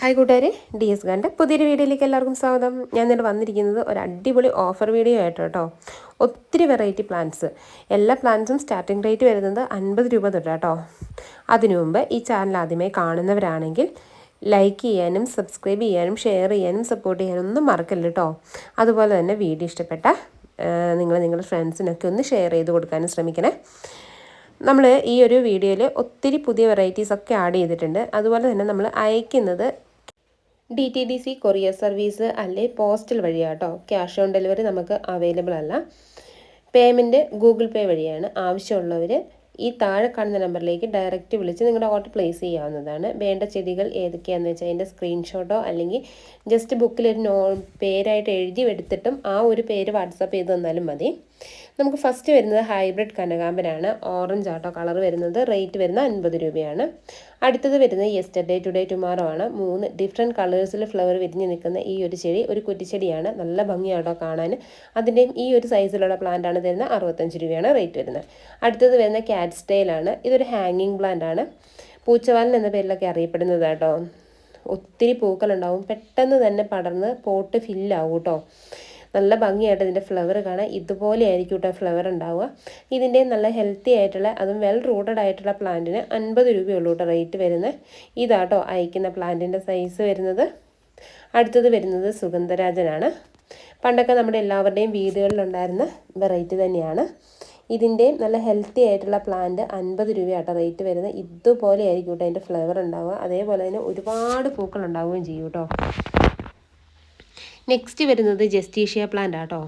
Hi കൂട്ടുകാരെ D S ഗാന്റെ പുതിയൊരു വീഡിയോയിലേക്ക് എല്ലാവർക്കും സ്വാഗതം. ഞാൻ ഇന്നലെ വന്നിരിക്കുന്നത് ഒരു അടിപൊളി ഓഫർ വീഡിയോ ആയിട്ട് കേട്ടോ. ഒത്തിരി വെറൈറ്റി പ്ലാന്റ്സ്. എല്ലാ പ്ലാന്റ്സും സ്റ്റാർട്ടിംഗ് റേറ്റ് വരുന്നത് അൻപത് രൂപ തൊട്ട് കേട്ടോ. അതിനു മുമ്പ് ഈ ചാനൽ ആദ്യമായി കാണുന്നവരാണെങ്കിൽ ലൈക്ക് ചെയ്യാനും സബ്സ്ക്രൈബ് ചെയ്യാനും ഷെയർ ചെയ്യാനും സപ്പോർട്ട് ചെയ്യാനും ഒന്നും മറക്കല്ല കേട്ടോ. അതുപോലെ തന്നെ വീഡിയോ ഇഷ്ടപ്പെട്ട നിങ്ങൾ നിങ്ങളുടെ ഫ്രണ്ട്സിനൊക്കെ ഒന്ന് ഷെയർ ചെയ്ത് കൊടുക്കാനും ശ്രമിക്കണേ. നമ്മൾ ഈ ഒരു വീഡിയോയിൽ ഒത്തിരി പുതിയ വെറൈറ്റീസ് ഒക്കെ ആഡ് ചെയ്തിട്ടുണ്ട്. അതുപോലെ തന്നെ നമ്മൾ അയക്കുന്നത് D T D C courier service അല്ലെ പോസ്റ്റൽ വഴിയാട്ടോ ക്യാഷ് ഓൺ ഡെലിവറി നമുക്ക് അവൈലബിൾ അല്ല. പേയ്മെന്റ് ഗൂഗിൾ പേ വഴിയാണ്. ആവശ്യമുള്ളവർ ഈ താഴെ കാണുന്ന നമ്പറിലേക്ക് ഡയറക്റ്റ് വിളിച്ച് നിങ്ങളുടെ ഓർഡർ പ്ലേസ് ചെയ്യാവുന്നതാണ്. വേണ്ട ചെടികൾ ഏതൊക്കെയാണെന്ന് വെച്ചാൽ അതിന്റെ സ്ക്രീൻഷോട്ടോ അല്ലെങ്കിൽ ജസ്റ്റ് ബുക്കിൽ ഒരു നോ പേരായിട്ട് എഴുതി എടുത്തിട്ടും ആ ഒരു പേര് വാട്സപ്പ് ചെയ്ത് തന്നാലും മതി. നമുക്ക് ഫസ്റ്റ് വരുന്നത് ഹൈബ്രിഡ് കനകാമ്പനാണ് ഓറഞ്ച് ആട്ടോ കളർ വരുന്നത് റേറ്റ് വരുന്ന അൻപത് രൂപയാണ്. അടുത്തത് വരുന്നത് യെസ്റ്റർഡേ ടുഡേ ടുമാറോ ആണ്. മൂന്ന് ഡിഫറെന്റ് കളേഴ്സിൽ ഫ്ലവർ വിരിഞ്ഞ് നിൽക്കുന്ന ഈ ഒരു ചെടി ഒരു കുറ്റിച്ചെടിയാണ്. നല്ല ഭംഗിയാട്ടോ കാണാൻ. അതിന്റെയും ഈ ഒരു സൈസിലുള്ള പ്ലാന്റ് ആണ് തരുന്നത് അറുപത്തഞ്ച് രൂപയാണ് റേറ്റ് വരുന്നത്. അടുത്തത് വരുന്ന ക്യാറ്റ് സ്റ്റൈലാണ് ഇതൊരു ഹാങ്ങിങ് പ്ലാന്റ് ആണ്. പൂച്ചവാലൻ എന്ന പേരിലൊക്കെ അറിയപ്പെടുന്നത് കേട്ടോ ഒത്തിരി പൂക്കളുണ്ടാവും. പെട്ടെന്ന് തന്നെ പടർന്ന് പോട്ട് ഫില്ലാവും കേട്ടോ നല്ല ഭംഗിയായിട്ട് ഇതിന്റെ ഫ്ലവർ കാണാം ഇതുപോലെ ആയിരിക്കും കേട്ടോ ഫ്ലവർ ഉണ്ടാവുക. ഇതിന്റെ നല്ല ഹെൽത്തി ആയിട്ടുള്ള അതും വെൽ റൂട്ടഡ് ആയിട്ടുള്ള പ്ലാന്റിന് അൻപത് രൂപയുള്ളൂ കേട്ടോ റേറ്റ് വരുന്നത്. ഇതാട്ടോ അയക്കുന്ന പ്ലാന്റിന്റെ സൈസ് വരുന്നത്. അടുത്തത് വരുന്നത് സുഗന്ധരാജനാണ്. പണ്ടൊക്കെ നമ്മുടെ എല്ലാവരുടെയും വീടുകളിലുണ്ടായിരുന്ന വെറൈറ്റി തന്നെയാണ്. ഇതിന്റെ നല്ല ഹെൽത്തി ആയിട്ടുള്ള പ്ലാന്റ് അൻപത് രൂപയാട്ടോ റേറ്റ് വരുന്നത്. ഇതുപോലെ ആയിരിക്കും കേട്ടോ അതിന്റെ ഫ്ലേവർ ഉണ്ടാവുക. അതേപോലെ തന്നെ ഒരുപാട് പൂക്കൾ ഉണ്ടാവുകയും ചെയ്യും കേട്ടോ നെക്സ്റ്റ് വരുന്നത് ജസ്റ്റീഷ്യ പ്ലാന്റ് ആട്ടോ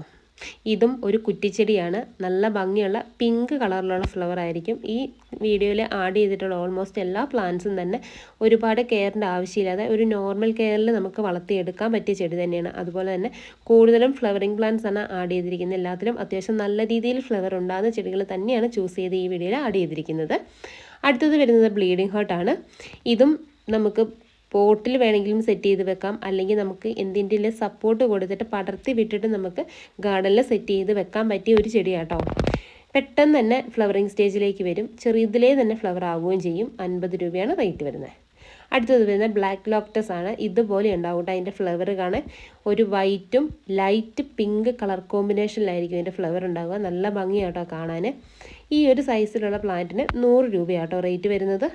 ഇതും ഒരു കുറ്റിച്ചെടിയാണ്. നല്ല ഭംഗിയുള്ള പിങ്ക് കളറിലുള്ള ഫ്ലവർ ആയിരിക്കും. ഈ വീഡിയോയിൽ ആഡ് ചെയ്തിട്ടുള്ള ഓൾമോസ്റ്റ് എല്ലാ പ്ലാന്റ്സും തന്നെ ഒരുപാട് കെയറിന്റെ ആവശ്യമില്ലാതെ ഒരു നോർമൽ കെയറിൽ നമുക്ക് വളർത്തിയെടുക്കാൻ പറ്റിയ ചെടി തന്നെയാണ്. അതുപോലെ തന്നെ കൂടുതലും ഫ്ലവറിങ് പ്ലാന്റ്സ് ആണ് ആഡ് ചെയ്തിരിക്കുന്നത്. എല്ലാത്തിലും അത്യാവശ്യം നല്ല രീതിയിൽ ഫ്ലവർ ഉണ്ടാകുന്ന ചെടികൾ തന്നെയാണ് ചൂസ് ചെയ്ത് ഈ വീഡിയോയിൽ ആഡ് ചെയ്തിരിക്കുന്നത്. അടുത്തത് വരുന്നത് ബ്ലീഡിംഗ് ഹേർട്ടാണ് ഇതും നമുക്ക് പോട്ടിൽ വേണമെങ്കിലും സെറ്റ് ചെയ്ത് വെക്കാം. അല്ലെങ്കിൽ നമുക്ക് എന്തിന്റെ സപ്പോർട്ട് കൊടുത്തിട്ട് പടർത്തി വിട്ടിട്ട് നമുക്ക് ഗാർഡനിൽ സെറ്റ് ചെയ്ത് വെക്കാൻ പറ്റിയ ഒരു ചെടിയാട്ടോ. പെട്ടെന്ന് തന്നെ ഫ്ലവറിങ് സ്റ്റേജിലേക്ക് വരും. ചെറിയതിലേ തന്നെ ഫ്ലവർ ആവുകയും ചെയ്യും. അൻപത് രൂപയാണ് റേറ്റ് വരുന്നത്. അടുത്തത് വരുന്നത് ബ്ലാക്ക് ലോക്ടസ് ആണ്. ഇതുപോലെ ഉണ്ടാവും അതിന്റെ ഫ്ലവർ കാണാൻ ഒരു വൈറ്റും ലൈറ്റ് പിങ്ക് കളർ കോമ്പിനേഷനിലായിരിക്കും അതിന്റെ ഫ്ലവർ ഉണ്ടാവുക. നല്ല ഭംഗിയാട്ടോ കാണാൻ. ഈ ഒരു സൈസിലുള്ള പ്ലാന്റിന് നൂറ് രൂപയാട്ടോ റേറ്റ് വരുന്നത്.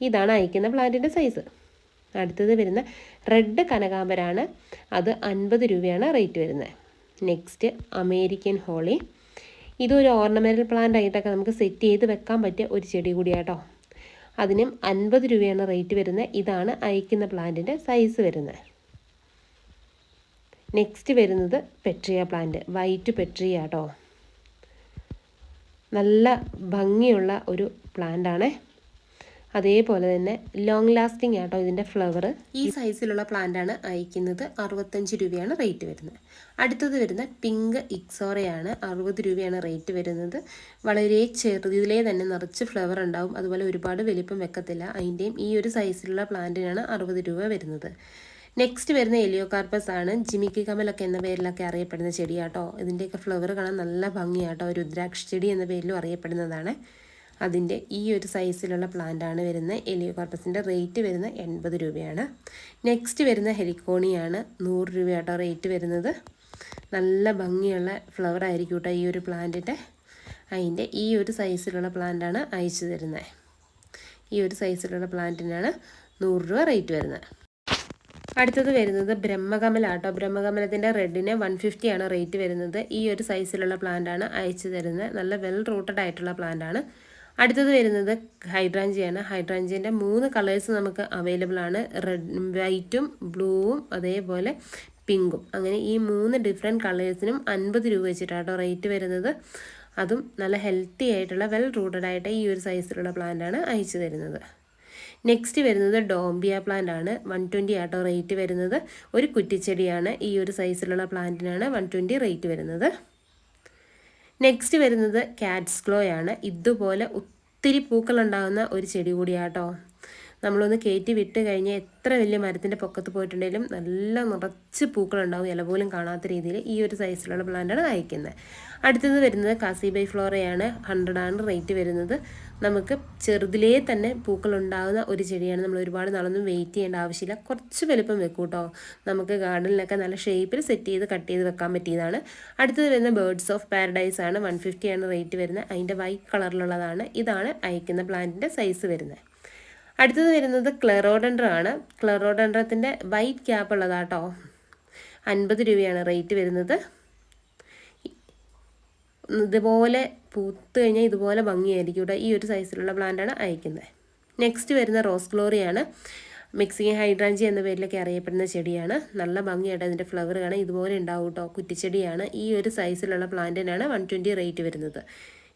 ഇതാണ് അയക്കുന്ന പ്ലാന്റിന്റെ സൈസ് അടുത്തത് വരുന്ന റെഡ് കനകാമ്പരാണ് അത് അൻപത് രൂപയാണ് റേറ്റ് വരുന്നത്. Next American holly. ഇതൊരു ഓർണമെന്റൽ പ്ലാന്റ് ആയിട്ടൊക്കെ നമുക്ക് സെറ്റ് ചെയ്ത് വെക്കാൻ പറ്റിയ ഒരു ചെടി കൂടിയാട്ടോ. അതിനും അൻപത് രൂപയാണ് റേറ്റ് വരുന്നത്. ഇതാണ് അയക്കുന്ന പ്ലാന്റിന്റെ സൈസ് വരുന്നത്. നെക്സ്റ്റ് വരുന്നത് പെട്രിയ പ്ലാന്റ്. വൈറ്റ് പെട്രിയ കേട്ടോ നല്ല ഭംഗിയുള്ള ഒരു പ്ലാന്റ് ആണേ അതേപോലെ തന്നെ ലോങ് ലാസ്റ്റിംഗ് ആട്ടോ ഇതിന്റെ ഫ്ലവർ ഈ സൈസിലുള്ള പ്ലാന്റ് ആണ് അയക്കുന്നത്. അറുപത്തഞ്ച് രൂപയാണ് റേറ്റ് വരുന്നത്. അടുത്തത് വരുന്ന പിങ്ക് ഇക്സോറയാണ് അറുപത് രൂപയാണ് റേറ്റ് വരുന്നത്. വളരെ ചെറുതിലേ തന്നെ നിറച്ച് ഫ്ലവർ ഉണ്ടാവും. അതുപോലെ ഒരുപാട് വലിപ്പം വെക്കത്തില്ല. അതിന്റെയും ഈ ഒരു സൈസിലുള്ള പ്ലാന്റിനാണ് അറുപത് രൂപ വരുന്നത്. നെക്സ്റ്റ് വരുന്ന എലിയോകാർപ്പസ് ആണ്. ജിമിക്കി കമലൊക്കെ എന്ന പേരിലൊക്കെ അറിയപ്പെടുന്ന ചെടിയാട്ടോ. ഇതിന്റെയൊക്കെ ഫ്ലവർ കാണാൻ നല്ല ഭംഗിയാട്ടോ. രുദ്രാക്ഷ ചെടി എന്ന പേരിലും അറിയപ്പെടുന്നതാണ്. അതിന്റെ ഈ ഒരു സൈസിലുള്ള പ്ലാന്റ് ആണ് വരുന്നത്. എലിയോ കാർപ്പസിന്റെ റേറ്റ് വരുന്നത് എൺപത് രൂപയാണ്. നെക്സ്റ്റ് വരുന്ന ഹെലിക്കോണിയാണ് നൂറ് രൂപയാട്ടോ റേറ്റ് വരുന്നത്. നല്ല ഭംഗിയുള്ള ഫ്ലവർ ആയിരിക്കും കേട്ടോ ഈ ഒരു പ്ലാന്റിന്റെ അതിന്റെ ഈ ഒരു സൈസിലുള്ള പ്ലാന്റാണ് അയച്ചു തരുന്നത്. ഈ ഒരു സൈസിലുള്ള പ്ലാന്റിനാണ് നൂറ് രൂപ റേറ്റ് വരുന്നത്. അടുത്തത് വരുന്നത് ബ്രഹ്മകമലാട്ടോ ബ്രഹ്മകമലത്തിന്റെ റെഡിന് വൺ ഫിഫ്റ്റിയാണ് റേറ്റ് വരുന്നത്. ഈ ഒരു സൈസിലുള്ള പ്ലാന്റാണ് അയച്ചു തരുന്നത്. നല്ല വെൽ റൂട്ടഡ് ആയിട്ടുള്ള പ്ലാന്റാണ് അടുത്തത് വരുന്നത് ഹൈഡ്രാഞ്ചിയാണ്. ഹൈഡ്രാഞ്ചിന്റെ മൂന്ന് കളേഴ്സ് നമുക്ക് അവൈലബിൾ ആണ്. റെഡ് വൈറ്റും ബ്ലൂവും അതേപോലെ പിങ്കും അങ്ങനെ ഈ മൂന്ന് ഡിഫറെന്റ് കളേഴ്സിനും അൻപത് രൂപ വെച്ചിട്ടാട്ടോ റേറ്റ് വരുന്നത്. അതും നല്ല ഹെൽത്തി ആയിട്ടുള്ള വെൽ റൂട്ടഡ് ആയിട്ട് ഈ ഒരു സൈസിലുള്ള പ്ലാന്റാണ് അയച്ചു തരുന്നത്. നെക്സ്റ്റ് വരുന്നത് ഡോംബിയ പ്ലാന്റ് ആണ്. വൺ ട്വന്റി ആട്ടോ റേറ്റ് വരുന്നത്. ഒരു കുറ്റിച്ചെടിയാണ് ഈ ഒരു സൈസിലുള്ള പ്ലാന്റിനാണ് വൺ ട്വന്റി റേറ്റ് വരുന്നത്. നെക്സ്റ്റ് വരുന്നത് കാറ്റ്സ് ഗ്ലോ ആണ്. ഇതുപോലെ ഒത്തിരി പൂക്കൾ ഉണ്ടാകുന്ന ഒരു ചെടി കൂടിയാട്ടോ. നമ്മളൊന്ന് കയറ്റി വിട്ട് കഴിഞ്ഞാൽ എത്ര വലിയ മരത്തിന്റെ പൊക്കത്ത് പോയിട്ടുണ്ടെങ്കിലും നല്ല നിറച്ച് പൂക്കളുണ്ടാവും. ഇല പോലും കാണാത്ത രീതിയിൽ ഈ ഒരു സൈസിലുള്ള പ്ലാന്റാണ് അയക്കുന്നത് അടുത്തത് വരുന്നത് കാസിബൈ ഫ്ലോറയാണ് ഹൺഡ്രഡാണ് റേറ്റ് വരുന്നത്. നമുക്ക് ചെറുതിലേ തന്നെ പൂക്കൾ ഉണ്ടാകുന്ന ഒരു ചെടിയാണ്. നമ്മൾ ഒരുപാട് നാളൊന്നും വെയിറ്റ് ചെയ്യേണ്ട ആവശ്യമില്ല. കുറച്ച് വലുപ്പം വെക്കും കേട്ടോ നമുക്ക് ഗാർഡനിലൊക്കെ നല്ല ഷേപ്പിൽ സെറ്റ് ചെയ്ത് കട്ട് ചെയ്ത് വെക്കാൻ പറ്റിയതാണ്. അടുത്തത് വരുന്ന ബേർഡ്സ് ഓഫ് പാരഡൈസ് ആണ്. വൺ ആണ് റേറ്റ് വരുന്നത്. അതിന്റെ വൈറ്റ് കളറിലുള്ളതാണ് ഇതാണ് അയക്കുന്ന പ്ലാന്റിന്റെ സൈസ് വരുന്നത്. അടുത്തത് വരുന്നത് ക്ലെറോഡൻഡ്ര ആണ്. ക്ലെറോഡൻഡ്രത്തിന്റെ വൈറ്റ് ക്യാപ്പ് ഉള്ളതാട്ടോ അൻപത് രൂപയാണ് റേറ്റ് വരുന്നത്. ഇതുപോലെ പൂത്ത് കഴിഞ്ഞാൽ ഇതുപോലെ ഭംഗിയായിരിക്കും. ഇവിടെ ഈ ഒരു സൈസിലുള്ള പ്ലാന്റാണ് അയക്കുന്നത്. നെക്സ്റ്റ് വരുന്ന റോസ് ഗ്ലോറിയാണ് മിക്സിങ് ഹൈഡ്രാഞ്ചി എന്ന പേരിലൊക്കെ അറിയപ്പെടുന്ന ചെടിയാണ്. നല്ല ഭംഗിയായിട്ട് അതിന്റെ ഫ്ലവർ കാണാൻ ഇതുപോലെ ഉണ്ടാവും കേട്ടോ കുറ്റിച്ചെടിയാണ്. ഈ ഒരു സൈസിലുള്ള പ്ലാന്റിനാണ് വൺ ട്വന്റി റേറ്റ് വരുന്നത്.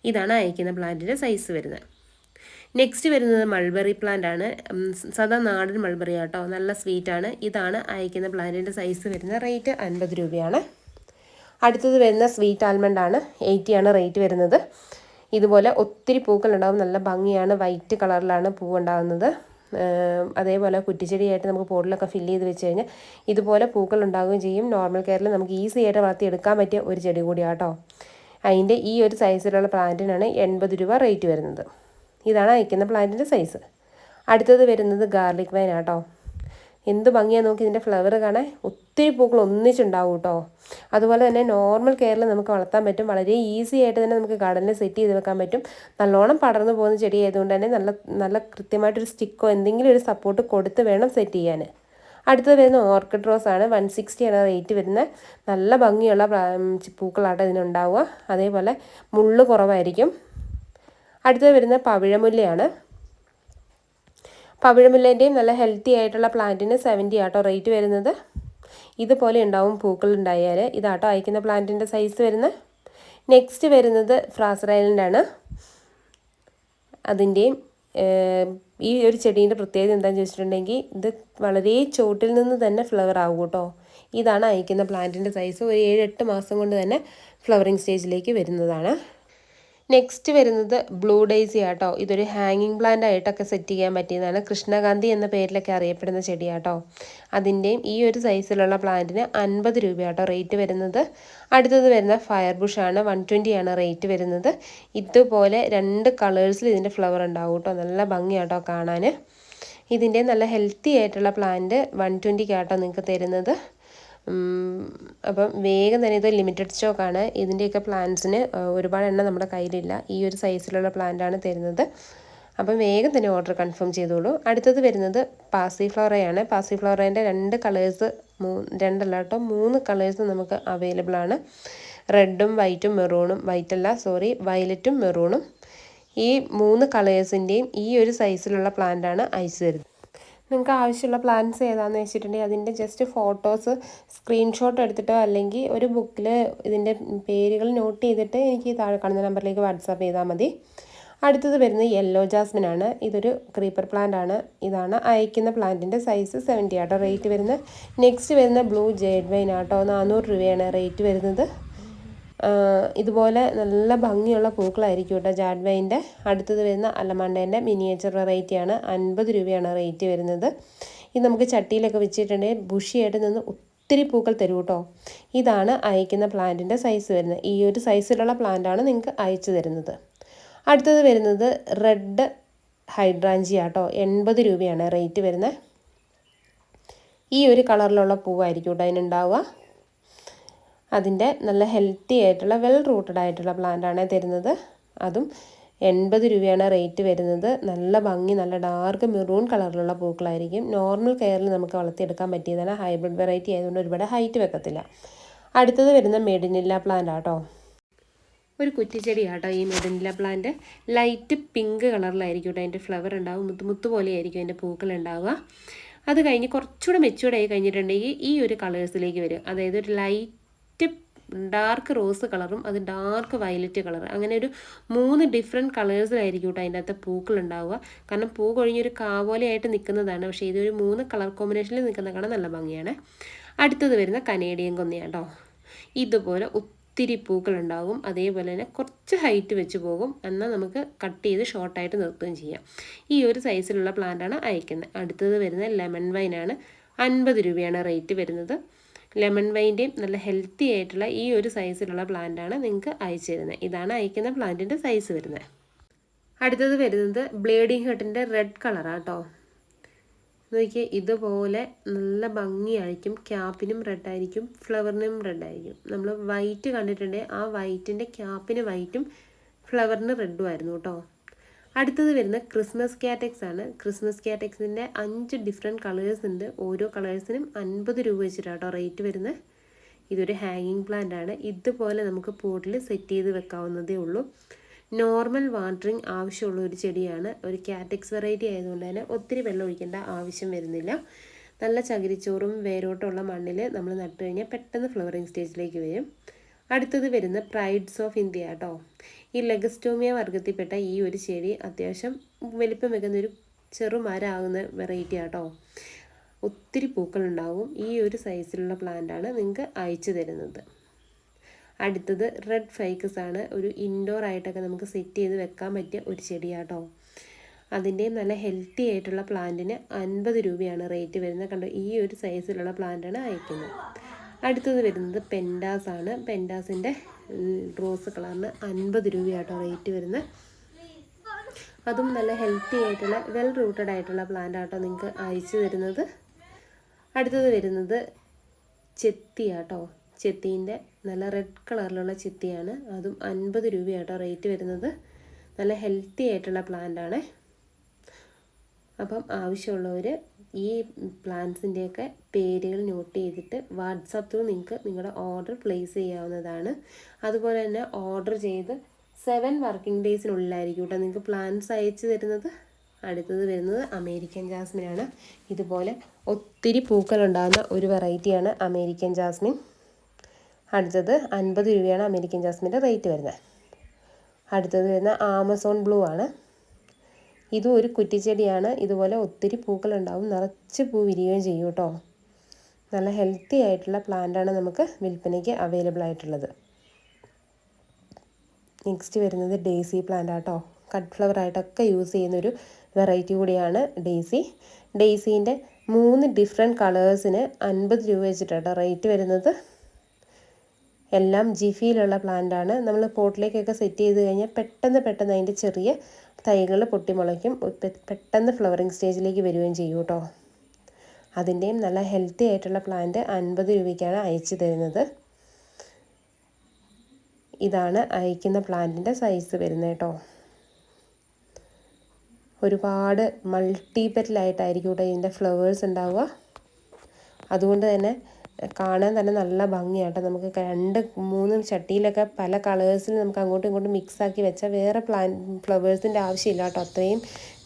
ഇതാണ് അയക്കുന്ന പ്ലാന്റിന്റെ സൈസ് വരുന്നത്. നെക്സ്റ്റ് വരുന്നത് മൾബറി പ്ലാന്റ് ആണ്. സദാ നാടൻ മൾബറി ആട്ടോ നല്ല സ്വീറ്റാണ് ഇതാണ് അയക്കുന്ന പ്ലാന്റിന്റെ സൈസ് വരുന്ന റേറ്റ് അൻപത് രൂപയാണ്. അടുത്തത് വരുന്ന സ്വീറ്റ് ആൽമണ്ട് ആണ്. എയ്റ്റി ആണ് റേറ്റ് വരുന്നത്. ഇതുപോലെ ഒത്തിരി പൂക്കളുണ്ടാവും. നല്ല ഭംഗിയാണ്. വൈറ്റ് കളറിലാണ് പൂവുണ്ടാകുന്നത് അതേപോലെ കുറ്റിച്ചെടിയായിട്ട് നമുക്ക് പോട്ടിലൊക്കെ ഫില്ല് ചെയ്ത് വെച്ച് കഴിഞ്ഞാൽ ഇതുപോലെ പൂക്കൾ ഉണ്ടാവുകയും ചെയ്യും നോർമൽ കെയറിൽ നമുക്ക് ഈസി ആയിട്ട് വളർത്തിയെടുക്കാൻ പറ്റിയ ഒരു ചെടി കൂടിയാട്ടോ അതിന്റെ ഈ ഒരു സൈസിലുള്ള പ്ലാന്റിനാണ് എൺപത് രൂപ റേറ്റ് വരുന്നത്. ഇതാണ് അയക്കുന്ന പ്ലാന്റിന്റെ സൈസ് അടുത്തത് വരുന്നത് ഗാർലിക് വൈൻ ആട്ടോ എന്ത് ഭംഗിയാണ് നോക്കി ഇതിന്റെ ഫ്ലവർ കാണാൻ. ഒത്തിരി പൂക്കൾ ഒന്നിച്ചുണ്ടാവും കേട്ടോ അതുപോലെ തന്നെ നോർമൽ കെയറിൽ നമുക്ക് വളർത്താൻ പറ്റും. വളരെ ഈസി ആയിട്ട് തന്നെ നമുക്ക് ഗാർഡനിൽ സെറ്റ് ചെയ്ത് വെക്കാൻ പറ്റും. നല്ലോണം പടർന്നു പോകുന്ന ചെടി ആയതുകൊണ്ട് തന്നെ നല്ല നല്ല കൃത്യമായിട്ടൊരു സ്റ്റിക്കോ എന്തെങ്കിലും ഒരു സപ്പോർട്ട് കൊടുത്ത് വേണം സെറ്റ് ചെയ്യാൻ. അടുത്തത് വരുന്ന ഓർക്കിഡ് റോസ് ആണ്. വൺ സിക്സ്റ്റിയാണ് റേറ്റ് വരുന്നത് നല്ല ഭംഗിയുള്ള പൂക്കളാണ് ഇതിനുണ്ടാവുക. അതേപോലെ മുള്ള് കുറവായിരിക്കും. അടുത്തത് വരുന്ന പവിഴമുല്ലയാണ് പവിഴമുല്ലേന്റെയും നല്ല ഹെൽത്തി ആയിട്ടുള്ള പ്ലാന്റിന് സെവന്റി ആട്ടോ റേറ്റ് വരുന്നത്. ഇതുപോലെ ഉണ്ടാവും പൂക്കൾ ഉണ്ടായാൽ ഇതാട്ടോ അയക്കുന്ന പ്ലാന്റിന്റെ സൈസ് വരുന്നത്. നെക്സ്റ്റ് വരുന്നത് ഫ്രാസർ ഐലൻഡാണ് അതിന്റെയും ഈ ഒരു ചെടീന്റെ പ്രത്യേകത എന്താണെന്ന് ചോദിച്ചിട്ടുണ്ടെങ്കിൽ ഇത് വളരെ ചോട്ടിൽ നിന്ന് തന്നെ ഫ്ലവർ ആകും കേട്ടോ. ഇതാണ് അയക്കുന്ന പ്ലാന്റിന്റെ സൈസ് ഒരു ഏഴ് എട്ട് മാസം കൊണ്ട് തന്നെ ഫ്ലവറിങ് സ്റ്റേജിലേക്ക് വരുന്നതാണ്. നെക്സ്റ്റ് വരുന്നത് ബ്ലൂ ഡെയ്സി ആട്ടോ. ഇതൊരു ഹാങ്ങിങ് പ്ലാന്റ് ആയിട്ടൊക്കെ സെറ്റ് ചെയ്യാൻ പറ്റിയതാണ്. കൃഷ്ണകാന്തി എന്ന പേരിലൊക്കെ അറിയപ്പെടുന്ന ചെടിയാട്ടോ. അതിന്റെയും ഈ ഒരു സൈസിലുള്ള പ്ലാന്റിന് അൻപത് രൂപയാട്ടോ റേറ്റ് വരുന്നത്. അടുത്തത് വരുന്ന ഫയർ ബുഷാണ് വൺ ആണ് റേറ്റ് വരുന്നത്. ഇതുപോലെ രണ്ട് കളേഴ്സിൽ ഇതിന്റെ ഫ്ലവർ ഉണ്ടാവും കേട്ടോ. നല്ല ഭംഗിയാട്ടോ കാണാൻ ഇതിന്റെ നല്ല ഹെൽത്തി ആയിട്ടുള്ള പ്ലാന്റ് വൺ ട്വന്റിക്കാട്ടോ നിങ്ങൾക്ക് തരുന്നത്. അപ്പം വേഗം തന്നെ ഇത് ലിമിറ്റഡ് സ്റ്റോക്കാണ് ഇതിന്റെയൊക്കെ പ്ലാന്റ്സിന് ഒരുപാട് എണ്ണം നമ്മുടെ കയ്യിലില്ല. ഈ ഒരു സൈസിലുള്ള പ്ലാന്റാണ് തരുന്നത്. അപ്പം വേഗം തന്നെ ഓർഡർ കൺഫേം ചെയ്തോളൂ. അടുത്തത് വരുന്നത് പാസി ഫ്ലോറയാണ് പാസി ഫ്ലോറേന്റെ രണ്ട് കളേഴ്സ് മൂ രണ്ടല്ല കേട്ടോ മൂന്ന് കളേഴ്സ് നമുക്ക് അവൈലബിൾ ആണ്. റെഡും വൈറ്റും മെറൂണും വൈറ്റല്ല സോറി വയലറ്റും മെറൂണും ഈ മൂന്ന് കളേഴ്സിന്റെയും ഈ ഒരു സൈസിലുള്ള പ്ലാന്റാണ് അയച്ചു തരുന്നത്. നിങ്ങൾക്ക് ആവശ്യമുള്ള പ്ലാൻസ് ഏതാണെന്ന് വെച്ചിട്ടുണ്ടെങ്കിൽ അതിന്റെ ജസ്റ്റ് ഫോട്ടോസ് സ്ക്രീൻഷോട്ട് എടുത്തിട്ടോ അല്ലെങ്കിൽ ഒരു ബുക്കിൽ ഇതിന്റെ പേരുകൾ നോട്ട് ചെയ്തിട്ട് എനിക്ക് താഴെ കാണുന്ന നമ്പറിലേക്ക് വാട്സാപ്പ് ചെയ്താൽ മതി. അടുത്തത് വരുന്നത് യെല്ലോ ജാസ്മിൻ ആണ്. ഇതൊരു ക്രീപ്പർ പ്ലാന്റ് ആണ്. ഇതാണ് അയക്കുന്ന പ്ലാന്റിന്റെ സൈസ് സെവന്റി ആട്ടോ. റേറ്റ് വരുന്നത്. നെക്സ്റ്റ് വരുന്ന ബ്ലൂ ജേഡ് വൈൻ ആട്ടോ. നാനൂറ് രൂപയാണ് റേറ്റ് വരുന്നത്. ഇതുപോലെ നല്ല ഭംഗിയുള്ള പൂക്കളായിരിക്കും കേട്ടോ ജാഡ്വൈന്റെ. അടുത്തത് വരുന്ന അലമണ്ടേന്റെ മിനിയേച്ചർ വെറൈറ്റിയാണ് അൻപത് രൂപയാണ് റേറ്റ് വരുന്നത്. ഇത് നമുക്ക് ചട്ടിയിലൊക്കെ വെച്ചിട്ടുണ്ടെങ്കിൽ ബുഷിയായിട്ട് നിന്ന് ഒത്തിരി പൂക്കൾ തരും കേട്ടോ. ഇതാണ് അയക്കുന്ന പ്ലാന്റിന്റെ സൈസ് വരുന്നത്. ഈ ഒരു സൈസിലുള്ള പ്ലാന്റാണ് നിങ്ങൾക്ക് അയച്ചു തരുന്നത്. അടുത്തത് വരുന്നത് റെഡ് ഹൈഡ്രാഞ്ചി ആട്ടോ എൺപത് രൂപയാണ് റേറ്റ് വരുന്നത്. ഈ ഒരു കളറിലുള്ള പൂവായിരിക്കും കേട്ടോ അതിനുണ്ടാവുക. അതിന്റെ നല്ല ഹെൽത്തി ആയിട്ടുള്ള വെൽ റൂട്ടഡ് ആയിട്ടുള്ള പ്ലാന്റാണ് തരുന്നത്. അതും എൺപത് രൂപയാണ് റേറ്റ് വരുന്നത്. നല്ല ഭംഗി നല്ല ഡാർക്ക് മെറൂൺ കളറിലുള്ള പൂക്കളായിരിക്കും. നോർമൽ കെയറിൽ നമുക്ക് വളർത്തിയെടുക്കാൻ പറ്റിയതാണ്. ഹൈബ്രിഡ് വെറൈറ്റി ആയതുകൊണ്ട് ഒരുപാട് ഹൈറ്റ് വെക്കത്തില്ല. അടുത്തത് വരുന്ന മെഡിനില്ല പ്ലാന്റ് ആട്ടോ. ഒരു കുറ്റിച്ചെടി ആട്ടോ ഈ മെഡിനില്ല പ്ലാന്റ് ലൈറ്റ് പിങ്ക് കളറിലായിരിക്കും അതിന്റെ ഫ്ലവർ ഉണ്ടാവും മുത്ത് മുത്ത് പോലെയായിരിക്കും അതിന്റെ പൂക്കൾ ഉണ്ടാവുക. അത് കഴിഞ്ഞ് കുറച്ചുകൂടെ മെച്ചൂർഡായി കഴിഞ്ഞിട്ടുണ്ടെങ്കിൽ ഈ ഒരു കളേഴ്സിലേക്ക് വരും. അതായത് ഒരു ലൈറ്റ് ഡാർക്ക് റോസ് കളറും അത് ഡാർക്ക് വയലറ്റ് കളർ അങ്ങനെ ഒരു മൂന്ന് ഡിഫറെന്റ് കളേഴ്സിലായിരിക്കും കേട്ടോ അതിന്റെ അകത്ത് പൂക്കൾ ഉണ്ടാവുക. കാരണം പൂ കൊഴിഞ്ഞൊരു കാവോലയായിട്ട് നിൽക്കുന്നതാണ് പക്ഷേ ഇതൊരു മൂന്ന് കളർ കോമ്പിനേഷനിൽ നിൽക്കുന്ന കാണാൻ നല്ല ഭംഗിയാണ്. അടുത്തത് വരുന്ന കനേഡിയൻ കൊന്നയാണ് കേട്ടോ ഇതുപോലെ ഒത്തിരി പൂക്കളുണ്ടാകും അതേപോലെ തന്നെ കുറച്ച് ഹൈറ്റ് വെച്ച് പോകും. എന്നാൽ നമുക്ക് കട്ട് ചെയ്ത് ഷോർട്ടായിട്ട് നിർത്തുകയും ചെയ്യാം. ഈ ഒരു സൈസിലുള്ള പ്ലാന്റാണ് അയക്കുന്നത്. അടുത്തത് വരുന്നത് ലെമൺ വൈനാണ് അൻപത് രൂപയാണ് റേറ്റ് വരുന്നത്. ലെമൺ വൈന്റെയും നല്ല ഹെൽത്തി ആയിട്ടുള്ള ഈ ഒരു സൈസിലുള്ള പ്ലാന്റാണ് നിങ്ങൾക്ക് അയച്ചു തരുന്നത്. ഇതാണ് അയക്കുന്ന പ്ലാന്റിന്റെ സൈസ് വരുന്നത്. അടുത്തത് വരുന്നത് ബ്ലേഡിങ് ഹെട്ടിന്റെ റെഡ് കളറാണ് കേട്ടോ നോക്കിയാൽ ഇതുപോലെ നല്ല ഭംഗിയായിരിക്കും. ക്യാപ്പിനും റെഡ് ആയിരിക്കും ഫ്ലവറിനും റെഡ് ആയിരിക്കും. നമ്മൾ വൈറ്റ് കണ്ടിട്ടുണ്ടെങ്കിൽ ആ വൈറ്റിന്റെ ക്യാപ്പിന് വൈറ്റും ഫ്ലവറിന് റെഡും ആയിരുന്നു കേട്ടോ അടുത്തത് വരുന്ന ക്രിസ്മസ് കാറ്റക്സ് ആണ്. ക്രിസ്മസ് കാറ്റക്സിന്റെ അഞ്ച് ഡിഫറെന്റ് കളേഴ്സ് ഉണ്ട്. ഓരോ കളേഴ്സിനും അൻപത് രൂപ വെച്ചിട്ടാണ് കേട്ടോ റേറ്റ് വരുന്നത്. ഇതൊരു ഹാങ്ങിങ് പ്ലാന്റ് ആണ്. ഇതുപോലെ നമുക്ക് പോട്ടിൽ സെറ്റ് ചെയ്ത് വെക്കാവുന്നതേ ഉള്ളൂ. നോർമൽ വാട്ടറിങ് ആവശ്യമുള്ള ഒരു ചെടിയാണ്. ഒരു കാറ്റക്സ് വെറൈറ്റി ആയതുകൊണ്ട് തന്നെ ഒത്തിരി വെള്ളം ഒഴിക്കേണ്ട ആവശ്യം വരുന്നില്ല. നല്ല ചകിരിച്ചോറും വേരോട്ടമുള്ള മണ്ണിൽ നമ്മൾ നട്ടു കഴിഞ്ഞാൽ പെട്ടെന്ന് ഫ്ലവറിങ് സ്റ്റേജിലേക്ക് വരും. അടുത്തത് വരുന്ന പ്രൈഡ്സ് ഓഫ് ഇന്ത്യ കേട്ടോ ഈ ലെഗസ്റ്റോമിയ വർഗത്തിൽപ്പെട്ട ഈ ഒരു ചെടി അത്യാവശ്യം വലിപ്പം വെക്കുന്ന ഒരു ചെറുമരാകുന്ന വെറൈറ്റി ആട്ടോ. ഒത്തിരി പൂക്കളുണ്ടാവും. ഈ ഒരു സൈസിലുള്ള പ്ലാന്റാണ് നിങ്ങൾക്ക് അയച്ചു തരുന്നത്. അടുത്തത് റെഡ് ഫൈക്കസ് ആണ്. ഒരു ഇൻഡോർ ആയിട്ടൊക്കെ നമുക്ക് സെറ്റ് ചെയ്ത് വെക്കാൻ പറ്റിയ ഒരു ചെടിയാട്ടോ. അതിന്റെയും നല്ല ഹെൽത്തി ആയിട്ടുള്ള പ്ലാന്റിന് അൻപത് രൂപയാണ് റേറ്റ് വരുന്നത്. കണ്ടോ ഈ ഒരു സൈസിലുള്ള പ്ലാന്റാണ് അയക്കുന്നത്. അടുത്തത് വരുന്നത് പെൻഡാസ് ആണ്. പെൻഡാസിന്റെ റോസ് കളറിന് അൻപത് രൂപയാട്ടോ റേറ്റ് വരുന്നത്. അതും നല്ല ഹെൽത്തി ആയിട്ടുള്ള വെൽ റൂട്ടഡ് ആയിട്ടുള്ള പ്ലാന്റ് ആട്ടോ നിങ്ങൾക്ക് അയച്ചു തരുന്നത്. അടുത്തത് വരുന്നത് ചെത്തിയാട്ടോ. ചെത്തീന്റെ നല്ല റെഡ് കളറിലുള്ള ചെത്തിയാണ്. അതും അൻപത് രൂപയാട്ടോ റേറ്റ് വരുന്നത്. നല്ല ഹെൽത്തി ആയിട്ടുള്ള പ്ലാന്റ് ആണ്. അപ്പം ആവശ്യമുള്ളവർ ഈ പ്ലാന്റ്സിന്റെയൊക്കെ പേരുകൾ നോട്ട് ചെയ്തിട്ട് വാട്സപ്പ് ത്രൂ നിങ്ങൾക്ക് നിങ്ങളുടെ ഓർഡർ പ്ലേസ് ചെയ്യാവുന്നതാണ്. അതുപോലെ തന്നെ ഓർഡർ ചെയ്ത് സെവൻ വർക്കിംഗ് ഡേയ്സിനുള്ളിലായിരിക്കും കേട്ടോ നിങ്ങൾക്ക് പ്ലാൻസ് അയച്ചു തരുന്നത്. അടുത്തത് വരുന്നത് അമേരിക്കൻ ജാസ്മിനാണ് ഇതുപോലെ ഒത്തിരി പൂക്കളുണ്ടാകുന്ന ഒരു വെറൈറ്റിയാണ് അമേരിക്കൻ ജാസ്മിൻ അടുത്തത് അൻപത് രൂപയാണ് അമേരിക്കൻ ജാസ്മിന്റെ റേറ്റ് വരുന്നത്. അടുത്തത് വരുന്ന ആമസോൺ ബ്ലൂ ആണ്. ഇതും ഒരു കുറ്റിച്ചെടിയാണ്. ഇതുപോലെ ഒത്തിരി പൂക്കളുണ്ടാവും. നിറച്ച് പൂ വിരിയുകയും ചെയ്യും കേട്ടോ. നല്ല ഹെൽത്തി ആയിട്ടുള്ള പ്ലാന്റാണ് നമുക്ക് വിൽപ്പനയ്ക്ക് അവൈലബിൾ ആയിട്ടുള്ളത്. നെക്സ്റ്റ് വരുന്നത് ഡേസി പ്ലാന്റ് ആട്ടോ. കട്ട് ഫ്ലവർ ആയിട്ടൊക്കെ യൂസ് ചെയ്യുന്നൊരു വെറൈറ്റി കൂടിയാണ് ഡേസി ഡേസീന്റെ മൂന്ന് ഡിഫറെന്റ് കളേഴ്സിന് അൻപത് രൂപ വെച്ചിട്ടാണ് റേറ്റ് വരുന്നത്. എല്ലാം ജിഫിയിലുള്ള പ്ലാന്റാണ് നമ്മൾ പോട്ടിലേക്കൊക്കെ സെറ്റ് ചെയ്ത് കഴിഞ്ഞാൽ പെട്ടെന്ന് പെട്ടെന്ന് അതിന്റെ ചെറിയ തൈകൾ പൊട്ടിമുളയ്ക്കും. പെട്ടെന്ന് ഫ്ലവറിങ് സ്റ്റേജിലേക്ക് വരികയും ചെയ്യും കേട്ടോ അതിന്റെയും നല്ല ഹെൽത്തി ആയിട്ടുള്ള പ്ലാന്റ് അൻപത് രൂപയ്ക്കാണ് അയച്ചു തരുന്നത്. ഇതാണ് അയക്കുന്ന പ്ലാന്റിന്റെ സൈസ് വരുന്നത് കേട്ടോ ഒരുപാട് മൾട്ടി പെറ്റലായിട്ടായിരിക്കും കേട്ടോ ഇതിന്റെ ഫ്ലവേഴ്സ് ഉണ്ടാവുക. അതുകൊണ്ട് തന്നെ കാണാൻ തന്നെ നല്ല ഭംഗിയാട്ടോ. നമുക്ക് രണ്ട് മൂന്ന് ചട്ടിയിലൊക്കെ പല കളേഴ്സിൽ നമുക്ക് അങ്ങോട്ടും ഇങ്ങോട്ടും മിക്സ് ആക്കി വെച്ചാൽ വേറെ പ്ലാൻ ഫ്ലവേഴ്സിന്റെ ആവശ്യമില്ല കേട്ടോ. അത്രയും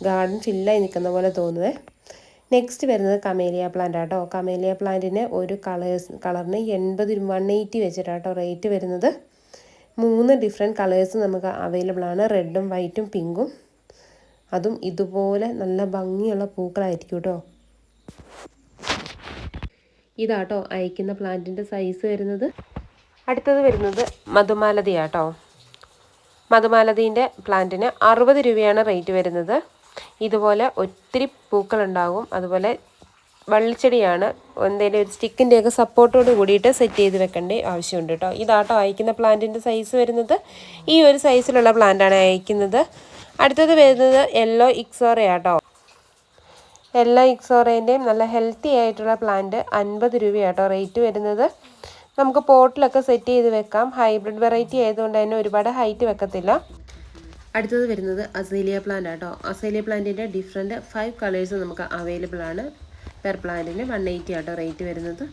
ഗാർഡൻ ഫില്ലായി നിൽക്കുന്ന പോലെ തോന്നുന്നത് നെക്സ്റ്റ് വരുന്നത് കമേലിയ പ്ലാന്റ് ആട്ടോ. കമേലിയ പ്ലാന്റിന് ഒരു കളേഴ്സ് കളറിന് എൺപത് വൺ എയ്റ്റി വെച്ചിട്ടാട്ടോ റേറ്റ് വരുന്നത്. മൂന്ന് ഡിഫറെന്റ് കളേഴ്സ് നമുക്ക് അവൈലബിൾ ആണ്. റെഡും വൈറ്റും പിങ്കും അതും ഇതുപോലെ നല്ല ഭംഗിയുള്ള പൂക്കളായിരിക്കും കേട്ടോ. ഇതാട്ടോ അയക്കുന്ന പ്ലാന്റിന്റെ സൈസ് വരുന്നത്. അടുത്തത് വരുന്നത് മധുമാലതിയാട്ടോ. മധുമാലതീന്റെ പ്ലാന്റിന് അറുപത് രൂപയാണ് റേറ്റ് വരുന്നത്. ഇതുപോലെ ഒത്തിരി പൂക്കളുണ്ടാകും. അതുപോലെ വള്ളിച്ചെടിയാണ്. എന്തെങ്കിലും ഒരു സ്റ്റിക്കിന്റെയൊക്കെ സപ്പോർട്ടോട് കൂടിയിട്ട് സെറ്റ് ചെയ്ത് വെക്കേണ്ട ആവശ്യമുണ്ട് കേട്ടോ. ഇതാട്ടോ അയക്കുന്ന പ്ലാന്റിന്റെ സൈസ് വരുന്നത്. ഈ ഒരു സൈസിലുള്ള പ്ലാന്റാണ് അയക്കുന്നത്. അടുത്തത് വരുന്നത് യെല്ലോ ഇക്സോറയാട്ടോ എല്ലാ ഇക്സോറേന്റെയും നല്ല ഹെൽത്തി ആയിട്ടുള്ള പ്ലാന്റ് അൻപത് രൂപയാട്ടോ റേറ്റ് വരുന്നത്. നമുക്ക് പോട്ടിലൊക്കെ സെറ്റ് ചെയ്ത് വെക്കാം. ഹൈബ്രിഡ് വെറൈറ്റി ആയതുകൊണ്ട് തന്നെ ഒരുപാട് ഹൈറ്റ് വെക്കത്തില്ല. അടുത്തത് വരുന്നത് അസേലിയ പ്ലാന്റ് ആട്ടോ അസേലിയ പ്ലാന്റിന്റെ ഡിഫറെന്റ് ഫൈവ് കളേഴ്സ് നമുക്ക് അവൈലബിൾ ആണ്. പെർ പ്ലാന്റിന് വൺ എയ്റ്റി ആട്ടോ റേറ്റ് വരുന്നത്.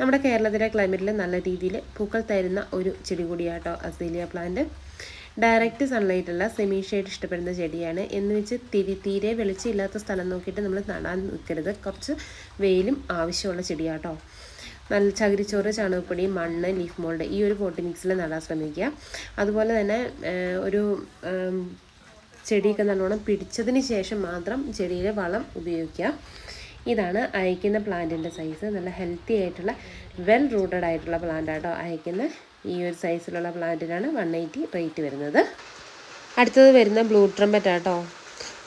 നമ്മുടെ കേരളത്തിലെ ക്ലൈമറ്റിൽ നല്ല രീതിയിൽ പൂക്കൾ തരുന്ന ഒരു ചെടി കൂടിയാട്ടോ അസേലിയ പ്ലാന്റ്. ഡയറക്റ്റ് സൺലൈറ്റ് അല്ല സെമി ഷെയ്ഡ് ഇഷ്ടപ്പെടുന്ന ചെടിയാണ്. എന്ന് വെച്ച് തിരി തീരെ വെളിച്ചമില്ലാത്ത സ്ഥലം നോക്കിയിട്ട് നമ്മൾ നടാൻ നിൽക്കരുത് കുറച്ച് വെയിലും ആവശ്യമുള്ള ചെടിയാട്ടോ. നല്ല ചകിരിച്ചോറ് ചാണകപ്പൊടി മണ്ണ് ലീഫ് മോൾഡ് ഈ ഒരു പോട്ടി മിക്സിൽ നടാൻ ശ്രമിക്കുക. അതുപോലെ തന്നെ ഒരു ചെടിയൊക്കെ നല്ലോണം പിടിച്ചതിന് ശേഷം മാത്രം ചെടിയിലെ വളം ഉപയോഗിക്കുക. ഇതാണ് അയക്കുന്ന പ്ലാന്റിന്റെ സൈസ് നല്ല ഹെൽത്തി ആയിട്ടുള്ള വെൽ റൂട്ടഡ് ആയിട്ടുള്ള പ്ലാന്റ് ആട്ടോ അയക്കുന്ന ഈ ഒരു സൈസിലുള്ള പ്ലാന്റിനാണ് വൺ എയ്റ്റി റേറ്റ് വരുന്നത്. അടുത്തത് വരുന്ന ബ്ലൂ ട്രംപറ്റ് ആട്ടോ.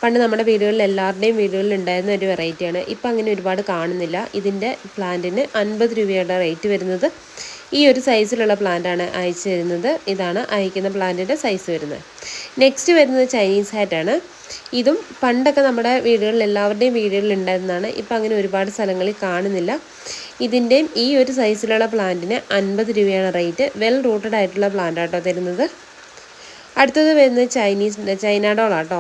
പണ്ട് നമ്മുടെ വീടുകളിൽ എല്ലാവരുടെയും വീടുകളിൽ ഉണ്ടായിരുന്ന ഒരു വെറൈറ്റിയാണ് ഇപ്പം അങ്ങനെ ഒരുപാട് കാണുന്നില്ല. ഇതിന്റെ പ്ലാന്റിന് അൻപത് രൂപയുടെ റേറ്റ് വരുന്നത് ഈ ഒരു സൈസിലുള്ള പ്ലാന്റാണ് അയച്ചു തരുന്നത്. ഇതാണ് അയക്കുന്ന പ്ലാന്റിന്റെ സൈസ് വരുന്നത്. നെക്സ്റ്റ് വരുന്നത് ചൈനീസ് ഹാറ്റാണ് ഇതും പണ്ടൊക്കെ നമ്മുടെ വീടുകളിൽ എല്ലാവരുടെയും വീടുകളിൽ ഉണ്ടായിരുന്നതാണ്. ഇപ്പം അങ്ങനെ ഒരുപാട് സ്ഥലങ്ങളിൽ കാണുന്നില്ല. ഇതിന്റെയും ഈ ഒരു സൈസിലുള്ള പ്ലാന്റിന് അൻപത് രൂപയാണ് റേറ്റ് വെൽ റൂട്ടഡ് ആയിട്ടുള്ള പ്ലാന്റ് ആട്ടോ തരുന്നത്. അടുത്തത് വരുന്നത് ചൈനീസ് ചൈന ഡോളാട്ടോ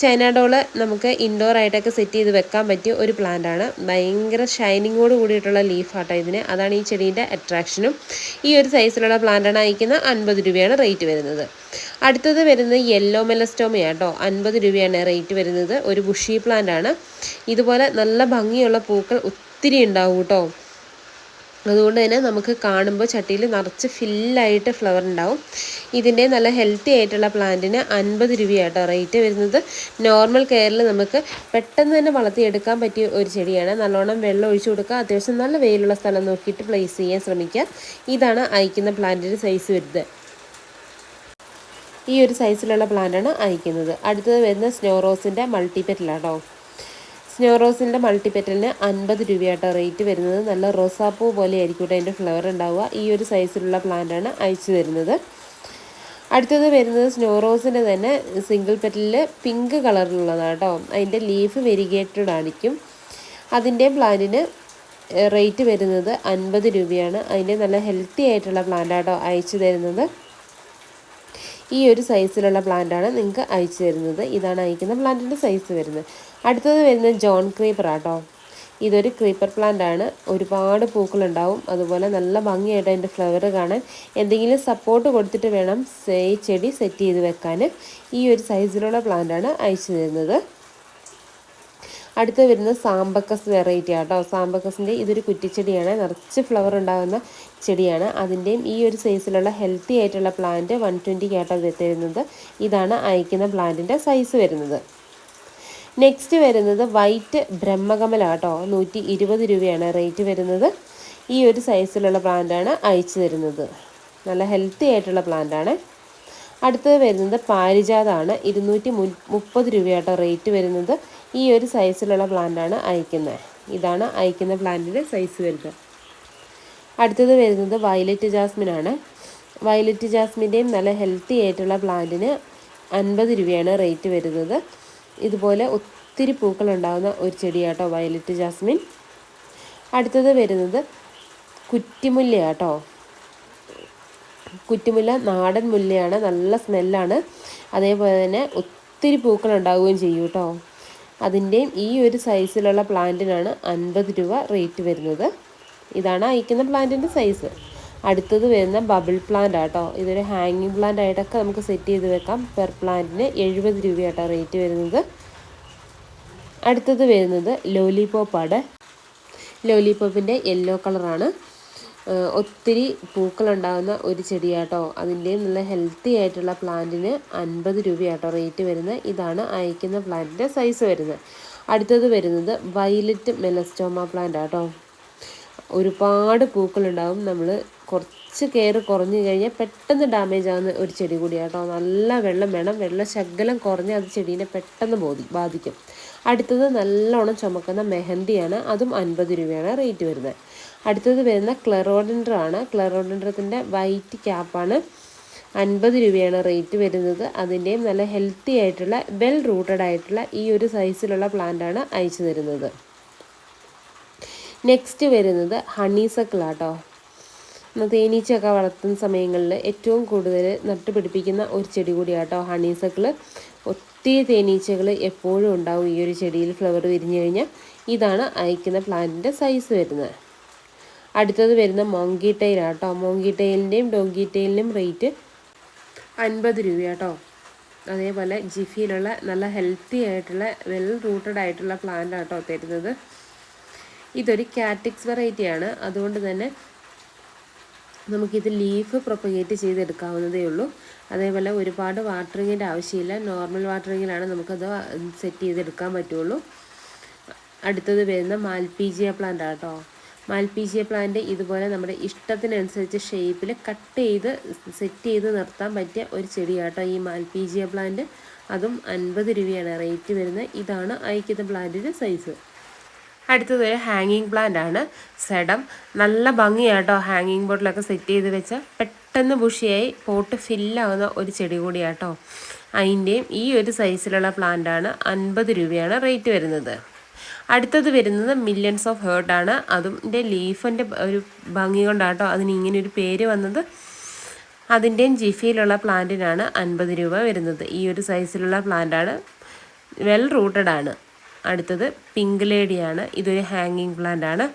ചൈന ഡോൾ നമുക്ക് ഇൻഡോർ ആയിട്ടൊക്കെ സെറ്റ് ചെയ്ത് വെക്കാൻ പറ്റിയ ഒരു പ്ലാന്റാണ് ഭയങ്കര ഷൈനിങ്ങോട് കൂടിയിട്ടുള്ള ലീഫാട്ടോ ഇതിന്. അതാണ് ഈ ചെടീന്റെ അട്രാക്ഷനും ഈ ഒരു സൈസിലുള്ള പ്ലാന്റാണ് അയക്കുന്ന അൻപത് രൂപയാണ് റേറ്റ് വരുന്നത്. അടുത്തത് വരുന്നത് യെല്ലോ മെലസ്റ്റോമയാട്ടോ അൻപത് രൂപയാണ് റേറ്റ് വരുന്നത്. ഒരു ബുഷി പ്ലാന്റ് ആണ്. ഇതുപോലെ നല്ല ഭംഗിയുള്ള പൂക്കൾ ഒത്തിരി ഉണ്ടാവും കേട്ടോ. അതുകൊണ്ട് തന്നെ നമുക്ക് കാണുമ്പോൾ ചട്ടിയിൽ നിറച്ച് ഫില്ലായിട്ട് ഫ്ലവർ ഉണ്ടാവും. ഇതിന്റെ നല്ല ഹെൽത്തി ആയിട്ടുള്ള പ്ലാന്റിന് അൻപത് രൂപയാട്ടോ റേറ്റ് വരുന്നത്. നോർമൽ കെയറിൽ നമുക്ക് പെട്ടെന്ന് തന്നെ വളർത്തിയെടുക്കാൻ പറ്റിയ ഒരു ചെടിയാണ്. നല്ലോണം വെള്ളം ഒഴിച്ചു കൊടുക്കുക. അത്യാവശ്യം നല്ല വെയിലുള്ള സ്ഥലം നോക്കിയിട്ട് പ്ലേസ് ചെയ്യാൻ ശ്രമിക്കുക. ഇതാണ് അയക്കുന്ന പ്ലാന്റിന്റെ സൈസ് വരുന്നത്. ഈ ഒരു സൈസിലുള്ള പ്ലാന്റാണ് അയക്കുന്നത്. അടുത്തത് വരുന്ന സ്നോ റോസിന്റെ മൾട്ടിപെറ്റലാട്ടോ. സ്നോ റോസിന്റെ മൾട്ടിപെറ്റലിന് അൻപത് രൂപയാട്ടോ റേറ്റ് വരുന്നത്. നല്ല റോസാപ്പൂ പോലെ ആയിരിക്കും അതിന്റെ ഫ്ലവർ ഉണ്ടാവുക. ഈ ഒരു സൈസിലുള്ള പ്ലാന്റാണ് അയച്ചു തരുന്നത്. അടുത്തത് വരുന്നത് സ്നോ റോസിന്റെ തന്നെ സിംഗിൾ പെറ്റലിൽ പിങ്ക് കളറിലുള്ളതാണ് കേട്ടോ അതിന്റെ ലീഫ് വെരിഗേറ്റഡ് ആയിരിക്കും അതിന്റെ പ്ലാന്റിന് റേറ്റ് വരുന്നത് അൻപത് രൂപയാണ്. അതിന്റെ നല്ല ഹെൽത്തി ആയിട്ടുള്ള പ്ലാന്റാട്ടോ അയച്ചു തരുന്നത്. ഈ ഒരു സൈസിലുള്ള പ്ലാന്റാണ് നിങ്ങൾക്ക് അയച്ചു തരുന്നത്. ഇതാണ് അയക്കുന്ന പ്ലാന്റിന്റെ സൈസ് വരുന്നത്. അടുത്തത് വരുന്നത് ജോൺ ക്രീപ്പർ ആട്ടോ. ഇതൊരു ക്രീപ്പർ പ്ലാന്റ് ആണ്. ഒരുപാട് പൂക്കളുണ്ടാവും. അതുപോലെ നല്ല ഭംഗിയായിട്ട് അതിന്റെ ഫ്ലവർ കാണാൻ എന്തെങ്കിലും സപ്പോർട്ട് കൊടുത്തിട്ട് വേണം ഈ ചെടി സെറ്റ് ചെയ്ത് വെക്കാൻ. ഈ ഒരു സൈസിലുള്ള പ്ലാന്റ് ആണ് അയച്ചു തരുന്നത്. അടുത്ത് വരുന്നത് സാമ്പക്കസ് വെറൈറ്റി ആട്ടോ. സാമ്പക്കസിന്റെ ഇതൊരു കുറ്റിച്ചെടിയാണ്. നിറച്ച് ഫ്ലവർ ഉണ്ടാകുന്ന ചെടിയാണ്. അതിന്റെയും ഈ ഒരു സൈസിലുള്ള ഹെൽത്തി ആയിട്ടുള്ള പ്ലാന്റ് വൺ ട്വന്റി കേട്ടോ തരുന്നത്. ഇതാണ് അയക്കുന്ന പ്ലാന്റിന്റെ സൈസ് വരുന്നത്. നെക്സ്റ്റ് വരുന്നത് വൈറ്റ് ബ്രഹ്മകമല കേട്ടോ നൂറ്റി ഇരുപത് രൂപയാണ് റേറ്റ് വരുന്നത്. ഈ ഒരു സൈസിലുള്ള പ്ലാന്റാണ് അയച്ചു തരുന്നത്. നല്ല ഹെൽത്തി ആയിട്ടുള്ള പ്ലാന്റാണ് അടുത്തത് വരുന്നത് പാരിജാതാണ്. ഇരുന്നൂറ്റി മു മുപ്പത് രൂപയാട്ടോ റേറ്റ് വരുന്നത്. ഈ ഒരു സൈസിലുള്ള പ്ലാന്റാണ് അയക്കുന്നത് ഇതാണ് അയക്കുന്ന പ്ലാന്റിന്റെ സൈസ് വരുന്നത്. അടുത്തത് വരുന്നത് വയലറ്റ് ജാസ്മിൻ ആണ്. വയലറ്റ് ജാസ്മിന്റെയും നല്ല ഹെൽത്തി ആയിട്ടുള്ള പ്ലാന്റിന് അൻപത് രൂപയാണ് റേറ്റ് വരുന്നത്. ഇതുപോലെ ഒത്തിരി പൂക്കൾ ഉണ്ടാകുന്ന ഒരു ചെടിയാട്ടോ വയലറ്റ് ജാസ്മിൻ. അടുത്തത് വരുന്നത് കുറ്റിമുല്ലയാട്ടോ. കുറ്റിമുല്ല നാടൻ മുല്ലയാണ് നല്ല സ്മെല്ലാണ്. അതേപോലെ തന്നെ ഒത്തിരി പൂക്കൾ ഉണ്ടാവുകയും ചെയ്യും കേട്ടോ അതിന്റെയും ഈ ഒരു സൈസിലുള്ള പ്ലാന്റിനാണ് അൻപത് രൂപ റേറ്റ് വരുന്നത്. ഇതാണ് അയക്കുന്ന പ്ലാന്റിന്റെ സൈസ്. അടുത്തത് വരുന്ന ബബിൾ പ്ലാന്റ് ആട്ടോ. ഇതൊരു ഹാങ്ങിങ് പ്ലാന്റ് ആയിട്ടൊക്കെ നമുക്ക് സെറ്റ് ചെയ്ത് വെക്കാം. പെർ പ്ലാന്റിന് എഴുപത് രൂപയാട്ടോ റേറ്റ് വരുന്നത്. അടുത്തത് വരുന്നത് ലോലിപോപ്പാണ് ലോലിപോപ്പിന്റെ യെല്ലോ കളറാണ്. ഒത്തിരി പൂക്കളുണ്ടാകുന്ന ഒരു ചെടിയാട്ടോ. അതിന്റെയും നല്ല ഹെൽത്തി ആയിട്ടുള്ള പ്ലാന്റിന് അൻപത് രൂപയാട്ടോ റേറ്റ് വരുന്നത്. ഇതാണ് അയക്കുന്ന പ്ലാന്റിന്റെ സൈസ് വരുന്നത്. അടുത്തത് വരുന്നത് വയലറ്റ് മെലസ്റ്റോമ പ്ലാന്റ് ആട്ടോ ഒരുപാട് പൂക്കളുണ്ടാവും നമ്മൾ കുറച്ച് കെയർ കുറഞ്ഞു കഴിഞ്ഞാൽ പെട്ടെന്ന് ഡാമേജ് ആകുന്ന ഒരു ചെടി കൂടിയാട്ടോ. നല്ല വെള്ളം വേണം. വെള്ളം ശകലം കുറഞ്ഞ് അത് ചെടീനെ പെട്ടെന്ന് ബോധി ബാധിക്കും. അടുത്തത് നല്ലോണം ചുമക്കുന്ന മെഹന്തിയാണ്. അതും അൻപത് രൂപയാണ് റേറ്റ് വരുന്നത്. അടുത്തത് വരുന്ന ക്ലെറോഡൻഡ്ര ആണ്. ക്ലെറോഡൻഡ്രത്തിന്റെ വൈറ്റ് ക്യാപ്പാണ് അൻപത് രൂപയാണ് റേറ്റ് വരുന്നത്. അതിന്റെയും നല്ല ഹെൽത്തി ആയിട്ടുള്ള വെൽ റൂട്ടഡ് ആയിട്ടുള്ള ഈ ഒരു സൈസിലുള്ള പ്ലാന്റാണ് അയച്ചു തരുന്നത്. നെക്സ്റ്റ് വരുന്നത് ഹണീസക്കിളാട്ടോ തേനീച്ചയൊക്കെ വളർത്തുന്ന സമയങ്ങളിൽ ഏറ്റവും കൂടുതൽ നട്ടുപിടിപ്പിക്കുന്ന ഒരു ചെടി കൂടിയാട്ടോ ഹണീസക്കിൾ ഒത്തിരി തേനീച്ചകൾ എപ്പോഴും ഉണ്ടാവും ഈ ഒരു ചെടിയിൽ ഫ്ലവർ വിരിഞ്ഞു കഴിഞ്ഞാൽ. ഇതാണ് അയക്കുന്ന പ്ലാന്റിന്റെ സൈസ് വരുന്നത്. അടുത്തത് വരുന്ന മോങ്കി ടൈലാട്ടോ മോങ്കി ടൈലിന്റെയും ഡോങ്കി ടൈലിന്റെയും റേറ്റ് അൻപത് രൂപയാട്ടോ. അതേപോലെ ജിഫിയിലുള്ള നല്ല ഹെൽത്തി ആയിട്ടുള്ള വെൽ റൂട്ടഡ് ആയിട്ടുള്ള പ്ലാന്റ് ആട്ടോ തരുന്നത്. ഇതൊരു കാറ്റിക്സ് വെറൈറ്റിയാണ്. അതുകൊണ്ട് തന്നെ നമുക്കിത് ലീഫ് പ്രൊപ്പഗേറ്റ് ചെയ്തെടുക്കാവുന്നതേ ഉള്ളൂ. അതേപോലെ ഒരുപാട് വാട്ടറിങ്ങിന്റെ ആവശ്യമില്ല. നോർമൽ വാട്ടറിങ്ങിലാണ് നമുക്കത് സെറ്റ് ചെയ്തെടുക്കാൻ പറ്റുള്ളൂ. അടുത്തത് വരുന്ന മാൽപീജിയ പ്ലാന്റ് ആട്ടോ. മാൽപീജിയ പ്ലാന്റ് ഇതുപോലെ നമ്മുടെ ഇഷ്ടത്തിനനുസരിച്ച് ഷേപ്പിൽ കട്ട് ചെയ്ത് സെറ്റ് ചെയ്ത് നിർത്താൻ പറ്റിയ ഒരു ചെടിയാട്ടോ ഈ മാൽപീജിയ പ്ലാന്റ് അതും അൻപത് രൂപയാണ് റേറ്റ് വരുന്നത്. ഇതാണ് അയക്കുന്ന പ്ലാന്റിന്റെ സൈസ് അടുത്തത് ഒരു ഹാങ്ങിങ് പ്ലാന്റ് ആണ്. സെഡം നല്ല ഭംഗിയാട്ടോ ഹാങ്ങിങ് ബോട്ടിലൊക്കെ സെറ്റ് ചെയ്ത് വെച്ച പെട്ടെന്ന് ബുഷിയായി പോട്ട് ഫില്ലാവുന്ന ഒരു ചെടി കൂടിയാട്ടോ. അതിന്റെയും ഈ ഒരു സൈസിലുള്ള പ്ലാന്റ് ആണ് അൻപത് രൂപയാണ് റേറ്റ് വരുന്നത്. അടുത്തത് വരുന്നത് മില്യൺസ് ഓഫ് ഹേർട്ട് ആണ്. അതിന്റെ ലീഫിന്റെ ഒരു ഭംഗി കൊണ്ടാട്ടോ അതിന് ഇങ്ങനെ ഒരു പേര് വന്നത്. അതിന്റെയും ജിഫിയിലുള്ള പ്ലാന്റിനാണ് അൻപത് രൂപ വരുന്നത്. ഈ ഒരു സൈസിലുള്ള പ്ലാന്റാണ് വെൽ റൂട്ടഡ് ആണ്. അടുത്തത് പിങ്ക് ലേഡിയാണ് ഇതൊരു ഹാങ്ങിങ് പ്ലാന്റ് ആണ്.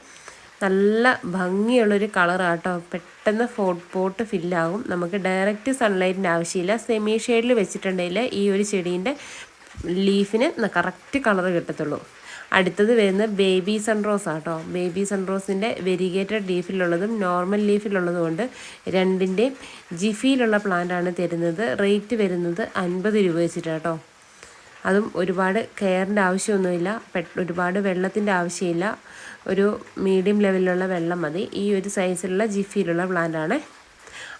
നല്ല ഭംഗിയുള്ളൊരു കളറാട്ടോ പെട്ടെന്ന് ഫോട്ട് പോട്ട് ഫില്ലാകും നമുക്ക് ഡയറക്റ്റ് സൺലൈറ്റിന്റെ ആവശ്യമില്ല. സെമി ഷെയ്ഡിൽ വെച്ചിട്ടുണ്ടെങ്കിൽ ഈ ഒരു ചെടീന്റെ ലീഫിന് കറക്റ്റ് കളർ കിട്ടത്തുള്ളൂ. അടുത്തത് വരുന്നത് ബേബി സൺറോസ് ആട്ടോ. ബേബി സൺറോസിന്റെ വെരിഗേറ്റഡ് ലീഫിലുള്ളതും നോർമൽ ലീഫിലുള്ളതും കൊണ്ട് രണ്ടിന്റെയും ജിഫിയിലുള്ള പ്ലാന്റാണ് തരുന്നത്. റേറ്റ് വരുന്നത് അൻപത് രൂപ വെച്ചിട്ടാട്ടോ. അതും ഒരുപാട് കെയറിന്റെ ആവശ്യമൊന്നുമില്ല. ഒരുപാട് വെള്ളത്തിന്റെ ആവശ്യമില്ല. ഒരു മീഡിയം ലെവലിലുള്ള വെള്ളം മതി. ഈ ഒരു സൈസിലുള്ള ജിഫിയിലുള്ള പ്ലാന്റാണ്.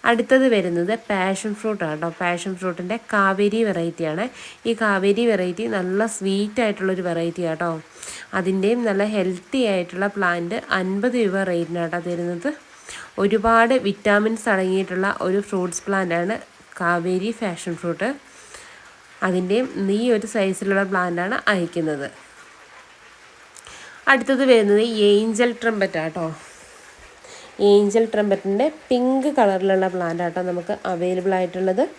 അടുത്തത് വരുന്നത് പാഷൻ ഫ്രൂട്ടാണ് കേട്ടോ. പാഷൻ ഫ്രൂട്ടിന്റെ കാവേരി വെറൈറ്റിയാണ് ഈ കാവേരി വെറൈറ്റി നല്ല സ്വീറ്റ് ആയിട്ടുള്ളൊരു വെറൈറ്റി ആട്ടോ അതിന്റെയും നല്ല ഹെൽത്തി ആയിട്ടുള്ള പ്ലാന്റ് അൻപത് രൂപ റേറ്റിനാട്ടോ തരുന്നത്. ഒരുപാട് വിറ്റാമിൻസ് അടങ്ങിയിട്ടുള്ള ഒരു ഫ്രൂട്ട്സ് പ്ലാന്റാണ് കാവേരി ഫാഷൻ ഫ്രൂട്ട് അതിന്റെയും ഈ ഒരു സൈസിലുള്ള പ്ലാന്റാണ് അയക്കുന്നത്. അടുത്തത് വരുന്നത് ഏഞ്ചൽ ട്രംപറ്റ് ആട്ടോ. ഏഞ്ചൽ ട്രംപറ്റിന്റെ പിങ്ക് കളറിലുള്ള പ്ലാന്റ് ആട്ടോ നമുക്ക് അവൈലബിൾ ആയിട്ടുള്ളത്.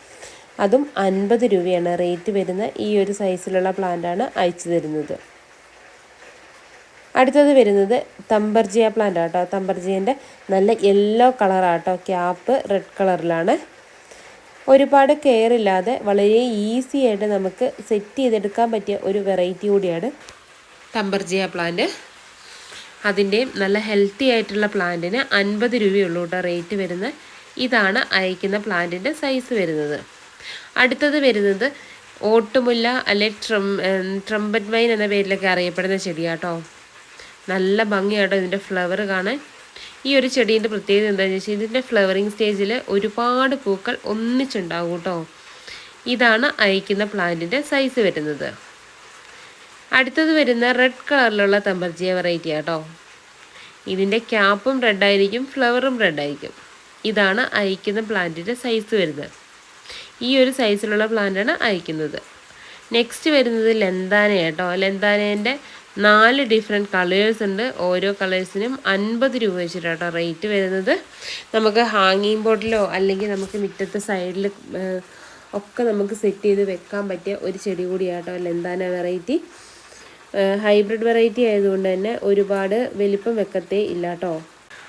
അതും അൻപത് രൂപയാണ് റേറ്റ് വരുന്ന ഈ ഒരു സൈസിലുള്ള പ്ലാന്റാണ് അയച്ചു തരുന്നത്. അടുത്തത് വരുന്നത് തമ്പർജിയ പ്ലാന്റ് ആട്ടോ. തമ്പർജിയന്റെ നല്ല യെല്ലോ കളറാട്ടോ ക്യാപ്പ് റെഡ് കളറിലാണ് ഒരുപാട് കെയർ ഇല്ലാതെ വളരെ ഈസി ആയിട്ട് നമുക്ക് സെറ്റ് ചെയ്തെടുക്കാൻ പറ്റിയ ഒരു വെറൈറ്റി കൂടിയാണ്. ടമ്പർജിയ പ്ലാന്റ് അതിന്റെയും നല്ല ഹെൽത്തി ആയിട്ടുള്ള പ്ലാന്റിന് അൻപത് രൂപയുള്ളൂ കേട്ടോ റേറ്റ് വരുന്ന ഇതാണ് അയക്കുന്ന പ്ലാന്റിന്റെ സൈസ് വരുന്നത്. അടുത്തത് വരുന്നത് ഓട്ടുമുല്ല അല്ലെ ട്രം ട്രംപറ്റ് മൈൻ എന്ന പേരിലൊക്കെ അറിയപ്പെടുന്ന ചെടിയാട്ടോ. നല്ല ഭംഗിയാട്ടോ ഇതിന്റെ ഫ്ലവർ കാണാൻ. ഈ ഒരു ചെടീന്റെ പ്രത്യേകത എന്താണെന്ന് വെച്ചാൽ ഇതിന്റെ ഫ്ലവറിങ് സ്റ്റേജിൽ ഒരുപാട് പൂക്കൾ ഒന്നിച്ചുണ്ടാവും കേട്ടോ. ഇതാണ് അയക്കുന്ന പ്ലാന്റിന്റെ സൈസ് വരുന്നത്. അടുത്തത് വരുന്ന റെഡ് കളറിലുള്ള തമ്പർജിയ വെറൈറ്റി ആട്ടോ. ഇതിന്റെ ക്യാപ്പും റെഡായിരിക്കും ഫ്ലവറും റെഡായിരിക്കും ഇതാണ് അയക്കുന്ന പ്ലാന്റിന്റെ സൈസ് വരുന്നത്. ഈ ഒരു സൈസിലുള്ള പ്ലാന്റാണ് അയക്കുന്നത്. നെക്സ്റ്റ് വരുന്നത് ലെന്താന കേട്ടോ ലെന്താനേന്റെ നാല് ഡിഫറെന്റ് കളേഴ്സ് ഉണ്ട്. ഓരോ കളേഴ്സിനും അൻപത് രൂപ വെച്ചിട്ടാണ് റേറ്റ് വരുന്നത്. നമുക്ക് ഹാങ്ങിങ് ബോർഡിലോ അല്ലെങ്കിൽ നമുക്ക് മുറ്റത്തെ സൈഡിൽ ഒക്കെ നമുക്ക് സെറ്റ് ചെയ്ത് വെക്കാൻ പറ്റിയ ഒരു ചെടി കൂടിയാട്ടോ ലെന്താന വെറൈറ്റി ഹൈബ്രിഡ് വെറൈറ്റി ആയതുകൊണ്ട് തന്നെ ഒരുപാട് വലിപ്പം വെക്കത്തേ ഇല്ല കേട്ടോ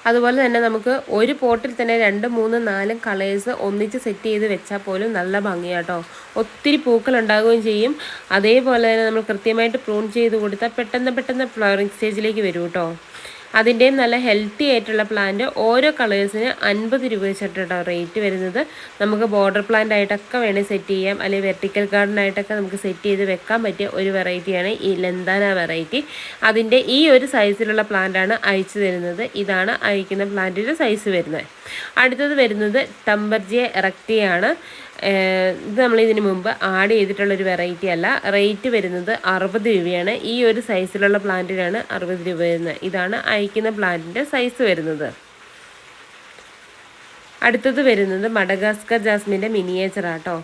അതുപോലെ തന്നെ നമുക്ക് ഒരു പോട്ടിൽ തന്നെ രണ്ട് മൂന്ന് നാലും കളേഴ്സ് ഒന്നിച്ച് സെറ്റ് ചെയ്ത് വെച്ചാൽ പോലും നല്ല ഭംഗിയാട്ടോ ഒത്തിരി പൂക്കൾ ഉണ്ടാകുകയും ചെയ്യും. അതേപോലെ തന്നെ നമ്മൾ കൃത്യമായിട്ട് പ്രൂൺ ചെയ്ത് കൊടുത്താൽ പെട്ടെന്ന് പെട്ടെന്ന് ഫ്ലവറിങ് സ്റ്റേജിലേക്ക് വരും കേട്ടോ അതിന്റെയും നല്ല ഹെൽത്തി ആയിട്ടുള്ള പ്ലാന്റ് ഓരോ കളേഴ്സിന് അൻപത് രൂപ വെച്ചിട്ടാണ് റേറ്റ് വരുന്നത്. നമുക്ക് ബോർഡർ പ്ലാന്റ് ആയിട്ടൊക്കെ വേണേൽ സെറ്റ് ചെയ്യാം. അല്ലെങ്കിൽ വെർട്ടിക്കൽ ഗാർഡൻ ആയിട്ടൊക്കെ നമുക്ക് സെറ്റ് ചെയ്ത് വെക്കാൻ പറ്റിയ ഒരു വെറൈറ്റിയാണ് ഈ ലെന്താന വെറൈറ്റി അതിന്റെ ഈ ഒരു സൈസിലുള്ള പ്ലാന്റാണ് അയച്ചു തരുന്നത്. ഇതാണ് അയക്കുന്ന പ്ലാന്റിന്റെ സൈസ് വരുന്നത്. അടുത്തത് വരുന്നത് ടംബർജിയ ഇറക്റ്റിയാണ് ഇത് നമ്മൾ ഇതിന് മുമ്പ് ആഡ് ചെയ്തിട്ടുള്ളൊരു വെറൈറ്റി അല്ല. റേറ്റ് വരുന്നത് അറുപത് രൂപയാണ്. ഈ ഒരു സൈസിലുള്ള പ്ലാന്റിനാണ് അറുപത് രൂപ വരുന്നത്. ഇതാണ് അയക്കുന്ന പ്ലാന്റിന്റെ സൈസ് വരുന്നത്. അടുത്തത് വരുന്നത് മഡഗാസ്കർ ജാസ്മിന്റെ മിനിയേച്ചർ ആട്ടോ.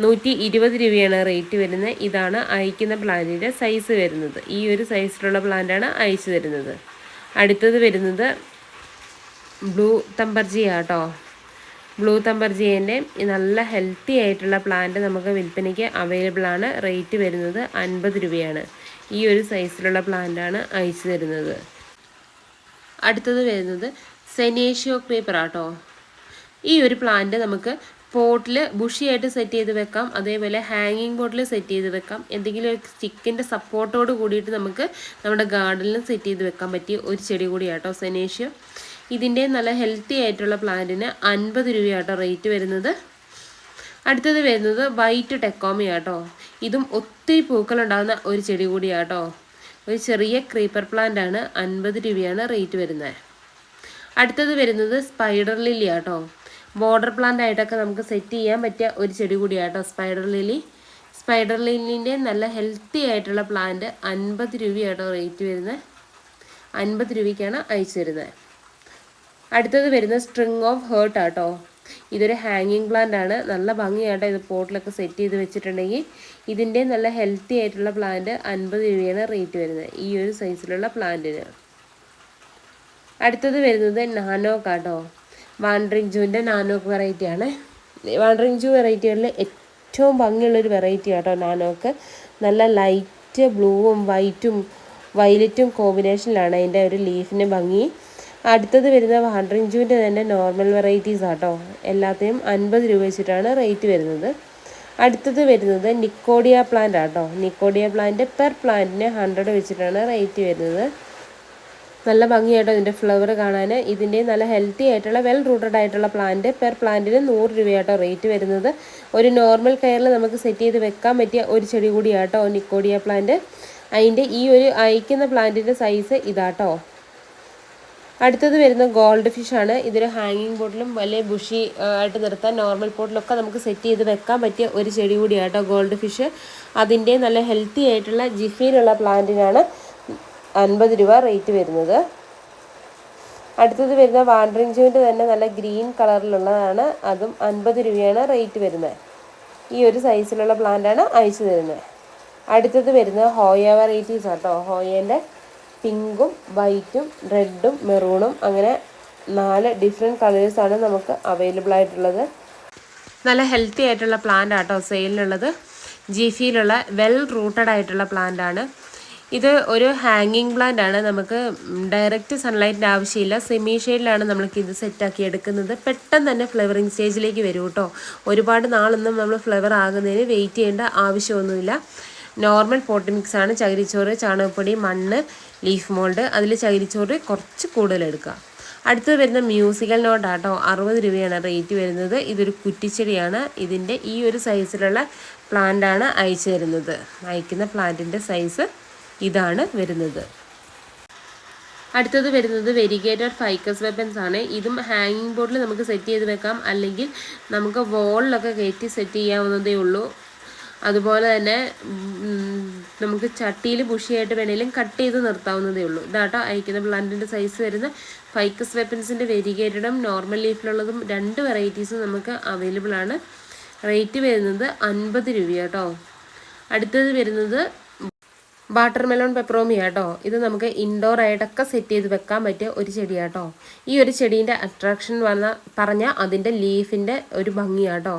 നൂറ്റി ഇരുപത് രൂപയാണ് റേറ്റ് വരുന്നത്. ഇതാണ് അയക്കുന്ന പ്ലാന്റിന്റെ സൈസ് വരുന്നത്. ഈ ഒരു സൈസിലുള്ള പ്ലാന്റാണ് അയച്ചു തരുന്നത്. അടുത്തത് വരുന്നത് ബ്ലൂ തമ്പർജി ആട്ടോ. ബ്ലൂ തമ്പർജിയന്റെ നല്ല ഹെൽത്തി ആയിട്ടുള്ള പ്ലാന്റ് നമുക്ക് വിൽപ്പനയ്ക്ക് അവൈലബിൾ ആണ്. റേറ്റ് വരുന്നത് അൻപത് രൂപയാണ്. ഈ ഒരു സൈസിലുള്ള പ്ലാന്റാണ് അയച്ചു തരുന്നത്. അടുത്തത് വരുന്നത് സെനേഷ്യോ ക്രീപ്പർ ആട്ടോ ഈ ഒരു പ്ലാന്റ് നമുക്ക് പോട്ടിൽ ബുഷിയായിട്ട് സെറ്റ് ചെയ്ത് വെക്കാം. അതേപോലെ ഹാങ്ങിങ് ബോട്ടിൽ സെറ്റ് ചെയ്ത് വെക്കാം. എന്തെങ്കിലും ഒരു സ്റ്റിക്കിന്റെ സപ്പോർട്ടോട് കൂടിയിട്ട് നമുക്ക് നമ്മുടെ ഗാർഡനിൽ സെറ്റ് ചെയ്ത് വെക്കാൻ പറ്റിയ ഒരു ചെടി കൂടിയാട്ടോ സെനേഷ്യോ. ഇതിന്റെ നല്ല ഹെൽത്തി ആയിട്ടുള്ള പ്ലാന്റിന് അൻപത് രൂപയാട്ടോ റേറ്റ് വരുന്നത്. അടുത്തത് വരുന്നത് വൈറ്റ് ടെക്കോമിയാട്ടോ. ഇതും ഒത്തിരി പൂക്കളുണ്ടാകുന്ന ഒരു ചെടി കൂടിയാട്ടോ. ഒരു ചെറിയ ക്രീപ്പർ പ്ലാന്റ് ആണ്. അൻപത് രൂപയാണ് റേറ്റ് വരുന്നത്. അടുത്തത് വരുന്നത് സ്പൈഡർ ലില്ലി ആട്ടോ. ബോർഡർ പ്ലാന്റ് ആയിട്ടൊക്കെ നമുക്ക് സെറ്റ് ചെയ്യാൻ പറ്റിയ ഒരു ചെടി കൂടിയാട്ടോ സ്പൈഡർ ലില്ലി സ്പൈഡർ ലില്ലിന്റെ നല്ല ഹെൽത്തി ആയിട്ടുള്ള പ്ലാന്റ് അൻപത് രൂപയാട്ടോ റേറ്റ് വരുന്നത്. അൻപത് രൂപയ്ക്കാണ് അയച്ചു തരുന്നത്. അടുത്തത് വരുന്നത് സ്ട്രിങ് ഓഫ് ഹേർട്ട് ആട്ടോ. ഇതൊരു ഹാങ്ങിങ് പ്ലാന്റ് ആണ്. നല്ല ഭംഗിയാട്ടോ ഇത് പോട്ടിലൊക്കെ സെറ്റ് ചെയ്ത് വെച്ചിട്ടുണ്ടെങ്കിൽ ഇതിന്റെ നല്ല ഹെൽത്തി ആയിട്ടുള്ള പ്ലാന്റ് അൻപത് രൂപയാണ് റേറ്റ് വരുന്നത്. ഈ ഒരു സൈസിലുള്ള പ്ലാന്റിന് അടുത്തത് വരുന്നത് നാനോ കാട്ടോ വാൻഡ്രിങ് ജൂവിന്റെ നാനോ വെറൈറ്റിയാണ് വാൻഡ്രിങ് ജൂ വെറൈറ്റികളിൽ ഏറ്റവും ഭംഗിയുള്ളൊരു വെറൈറ്റി ആട്ടോ നാനോക്ക്. നല്ല ലൈറ്റ് ബ്ലൂവും വൈറ്റും വൈലറ്റും കോമ്പിനേഷനിലാണ് അതിന്റെ ഒരു ലീഫിന്റെ ഭംഗി. അടുത്തത് വരുന്ന വാണ്ടറിങ് ജൂവിന്റെ തന്നെ നോർമൽ വെറൈറ്റീസ് ആട്ടോ എല്ലാത്തിനും അൻപത് രൂപ വെച്ചിട്ടാണ് റേറ്റ് വരുന്നത്. അടുത്തത് വരുന്നത് നിക്കോഡിയ പ്ലാന്റ് ആട്ടോ നിക്കോഡിയ പ്ലാന്റ് പെർ പ്ലാന്റിന് ഹൺഡ്രഡ് വെച്ചിട്ടാണ് റേറ്റ് വരുന്നത്. നല്ല ഭംഗിയായിട്ടോ ഇതിന്റെ ഫ്ലവർ കാണാൻ ഇതിന്റെ നല്ല ഹെൽത്തി ആയിട്ടുള്ള വെൽ റൂട്ടഡ് ആയിട്ടുള്ള പ്ലാന്റ് പെർ പ്ലാന്റിന് നൂറ് രൂപയാട്ടോ റേറ്റ് വരുന്നത്. ഒരു നോർമൽ കെയറിൽ നമുക്ക് സെറ്റ് ചെയ്ത് വെക്കാൻ പറ്റിയ ഒരു ചെടി കൂടിയാട്ടോ നിക്കോഡിയ പ്ലാന്റ് അതിന്റെ ഈ ഒരു അയക്കുന്ന പ്ലാന്റിന്റെ സൈസ് ഇതാട്ടോ. അടുത്തത് വരുന്ന ഗോൾഡ് ഫിഷ് ആണ്. ഇതൊരു ഹാങ്ങിങ് ബോട്ടിലും വലിയ ബുഷി ആയിട്ട് നിർത്താൻ നോർമൽ പോട്ടിലൊക്കെ നമുക്ക് സെറ്റ് ചെയ്ത് വെക്കാൻ പറ്റിയ ഒരു ചെടി കൂടിയാട്ടോ ഗോൾഡ് ഫിഷ് അതിന്റെ നല്ല ഹെൽത്തി ആയിട്ടുള്ള ജിഫിയിലുള്ള പ്ലാന്റിനാണ് അൻപത് രൂപ റേറ്റ് വരുന്നത്. അടുത്തത് വരുന്ന വാണ്ടറിങ് ജൂവിന്റെ തന്നെ നല്ല ഗ്രീൻ കളറിലുള്ളതാണ് അതും അൻപത് രൂപയാണ് റേറ്റ് വരുന്നത്. ഈ ഒരു സൈസിലുള്ള പ്ലാന്റാണ് അയച്ചു തരുന്നത്. അടുത്തത് വരുന്നത് ഹോയ വെറൈറ്റീസ് ആട്ടോ ഹോയേന്റെ പിങ്കും വൈറ്റും റെഡും മെറൂണും അങ്ങനെ നാല് ഡിഫറെന്റ് കളേഴ്സാണ് നമുക്ക് അവൈലബിൾ ആയിട്ടുള്ളത്. നല്ല ഹെൽത്തി ആയിട്ടുള്ള പ്ലാന്റ് ആട്ടോ സെയിലിനുള്ളത് ജിഫിയിലുള്ള വെൽ റൂട്ടഡ് ആയിട്ടുള്ള പ്ലാന്റ് ആണ്. ഇത് ഒരു ഹാങ്ങിങ് പ്ലാന്റ് ആണ്. നമുക്ക് ഡയറക്റ്റ് സൺലൈറ്റിന്റെ ആവശ്യമില്ല. സെമി ഷെയ്ഡിലാണ് നമ്മൾക്ക് ഇത് സെറ്റാക്കി എടുക്കുന്നത്. പെട്ടെന്ന് തന്നെ ഫ്ലവറിങ് സ്റ്റേജിലേക്ക് വരും കേട്ടോ ഒരുപാട് നാളൊന്നും നമ്മൾ ഫ്ലവർ ആകുന്നതിന് വെയിറ്റ് ചെയ്യേണ്ട ആവശ്യമൊന്നുമില്ല. നോർമൽ പോട്ട് മിക്സ് ആണ്. ചകിരിച്ചോറ് ചാണകപ്പൊടി മണ്ണ് ലീഫ് മോൾഡ്. അതിൽ ചകിരിച്ചോറ് കുറച്ച് കൂടുതൽ എടുക്കുക അടുത്തത് വരുന്ന മ്യൂസിക്കൽ നോട്ടാട്ടോ അറുപത് രൂപയാണ് റേറ്റ് വരുന്നത്. ഇതൊരു കുറ്റിച്ചെടിയാണ്. ഇതിന്റെ ഈ ഒരു സൈസിലുള്ള പ്ലാന്റാണ് അയച്ചു തരുന്നത്. അയക്കുന്ന പ്ലാന്റിന്റെ സൈസ് ഇതാണ് വരുന്നത്. അടുത്തത് വരുന്നത് വെരിഗേറ്റഡ് ഫൈക്കസ് വെപ്പൻസ് ആണ്. ഇതും ഹാങ്ങിങ് ബോർഡിൽ നമുക്ക് സെറ്റ് ചെയ്ത് വെക്കാം. അല്ലെങ്കിൽ നമുക്ക് വോളിലൊക്കെ കയറ്റി സെറ്റ് ചെയ്യാവുന്നതേ ഉള്ളൂ. അതുപോലെ തന്നെ നമുക്ക് ചട്ടിയിൽ ബുഷിയായിട്ട് വേണേലും കട്ട് ചെയ്ത് നിർത്താവുന്നതേ ഉള്ളൂ. ഇതാട്ടോ അയക്കുന്ന പ്ലാന്റിന്റെ സൈസ് വരുന്ന ഫൈക്കസ് വെപ്പൻസിന്റെ വെരിഗേറ്റഡും നോർമൽ ലീഫിലുള്ളതും രണ്ട് വെറൈറ്റീസും നമുക്ക് അവൈലബിൾ ആണ്. റേറ്റ് വരുന്നത് അൻപത് രൂപയാട്ടോ. അടുത്തത് വരുന്നത് വാട്ടർ മെലോൺ പെപ്രോമി കേട്ടോ. ഇത് നമുക്ക് ഇൻഡോർ ആയിട്ടൊക്കെ സെറ്റ് ചെയ്ത് വെക്കാൻ പറ്റിയ ഒരു ചെടിയാട്ടോ ഈ ഒരു ചെടീന്റെ അട്രാക്ഷൻ വന്ന പറഞ്ഞാൽ അതിന്റെ ലീഫിന്റെ ഒരു ഭംഗിയാട്ടോ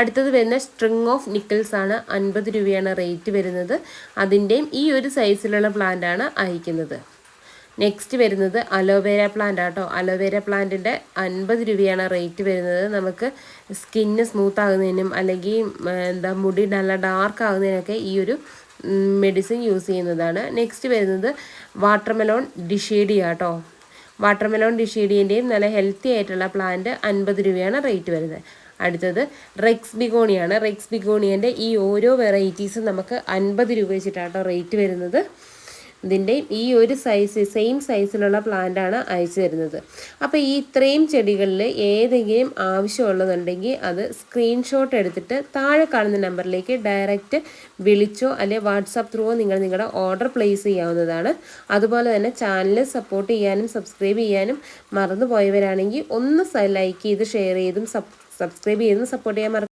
അടുത്തത് വരുന്ന സ്ട്രിങ് ഓഫ് നിക്കിൾസ് ആണ്. അൻപത് രൂപയാണ് റേറ്റ് വരുന്നത്. അതിന്റെയും ഈ ഒരു സൈസിലുള്ള പ്ലാന്റ് ആണ് അയക്കുന്നത്. നെക്സ്റ്റ് വരുന്നത് അലോവേര പ്ലാന്റ് ആട്ടോ അലോവേര പ്ലാന്റിന്റെ അൻപത് രൂപയാണ് റേറ്റ് വരുന്നത്. നമുക്ക് സ്കിന്ന് സ്മൂത്ത് ആകുന്നതിനും അല്ലെങ്കിൽ എന്താ മുടി നല്ല ഡാർക്ക് ആകുന്നതിനൊക്കെ ഈ ഒരു മെഡിസിൻ യൂസ് ചെയ്യുന്നതാണ്. നെക്സ്റ്റ് വരുന്നത് വാട്ടർമെലോൺ ഡിഷേഡിയ കേട്ടോ വാട്ടർമെലോൺ ഡിഷേഡിയന്റെയും നല്ല ഹെൽത്തി ആയിട്ടുള്ള പ്ലാന്റ് അൻപത് രൂപയാണ് റേറ്റ് വരുന്നത്. അടുത്തത് റെക്സ് ബിഗോണിയാണ് റെക്സ് ബിഗോണിയന്റെ ഈ ഓരോ വെറൈറ്റീസും നമുക്ക് അൻപത് രൂപ വെച്ചിട്ടാട്ടോ റേറ്റ് വരുന്നത്. ഇതിന്റെയും ഈ ഒരു സൈസ് സെയിം സൈസിലുള്ള പ്ലാന്റാണ് അയച്ചു തരുന്നത്. അപ്പോൾ ഈ ഇത്രയും ചെടികളിൽ ഏതെങ്കിലും ആവശ്യമുള്ളതുണ്ടെങ്കിൽ അത് സ്ക്രീൻഷോട്ട് എടുത്തിട്ട് താഴെ കാണുന്ന നമ്പറിലേക്ക് ഡയറക്റ്റ് വിളിച്ചോ അല്ലെങ്കിൽ വാട്സാപ്പ് ത്രൂവോ നിങ്ങൾ നിങ്ങളുടെ ഓർഡർ പ്ലേസ് ചെയ്യാവുന്നതാണ്. അതുപോലെ തന്നെ ചാനൽ സപ്പോർട്ട് ചെയ്യാനും സബ്സ്ക്രൈബ് ചെയ്യാനും മറന്നു പോയവരാണെങ്കിൽ ഒന്ന് ലൈക്ക് ചെയ്ത് ഷെയർ ചെയ്തും സബ്സ്ക്രൈബ് ചെയ്തും സപ്പോർട്ട് ചെയ്യാൻ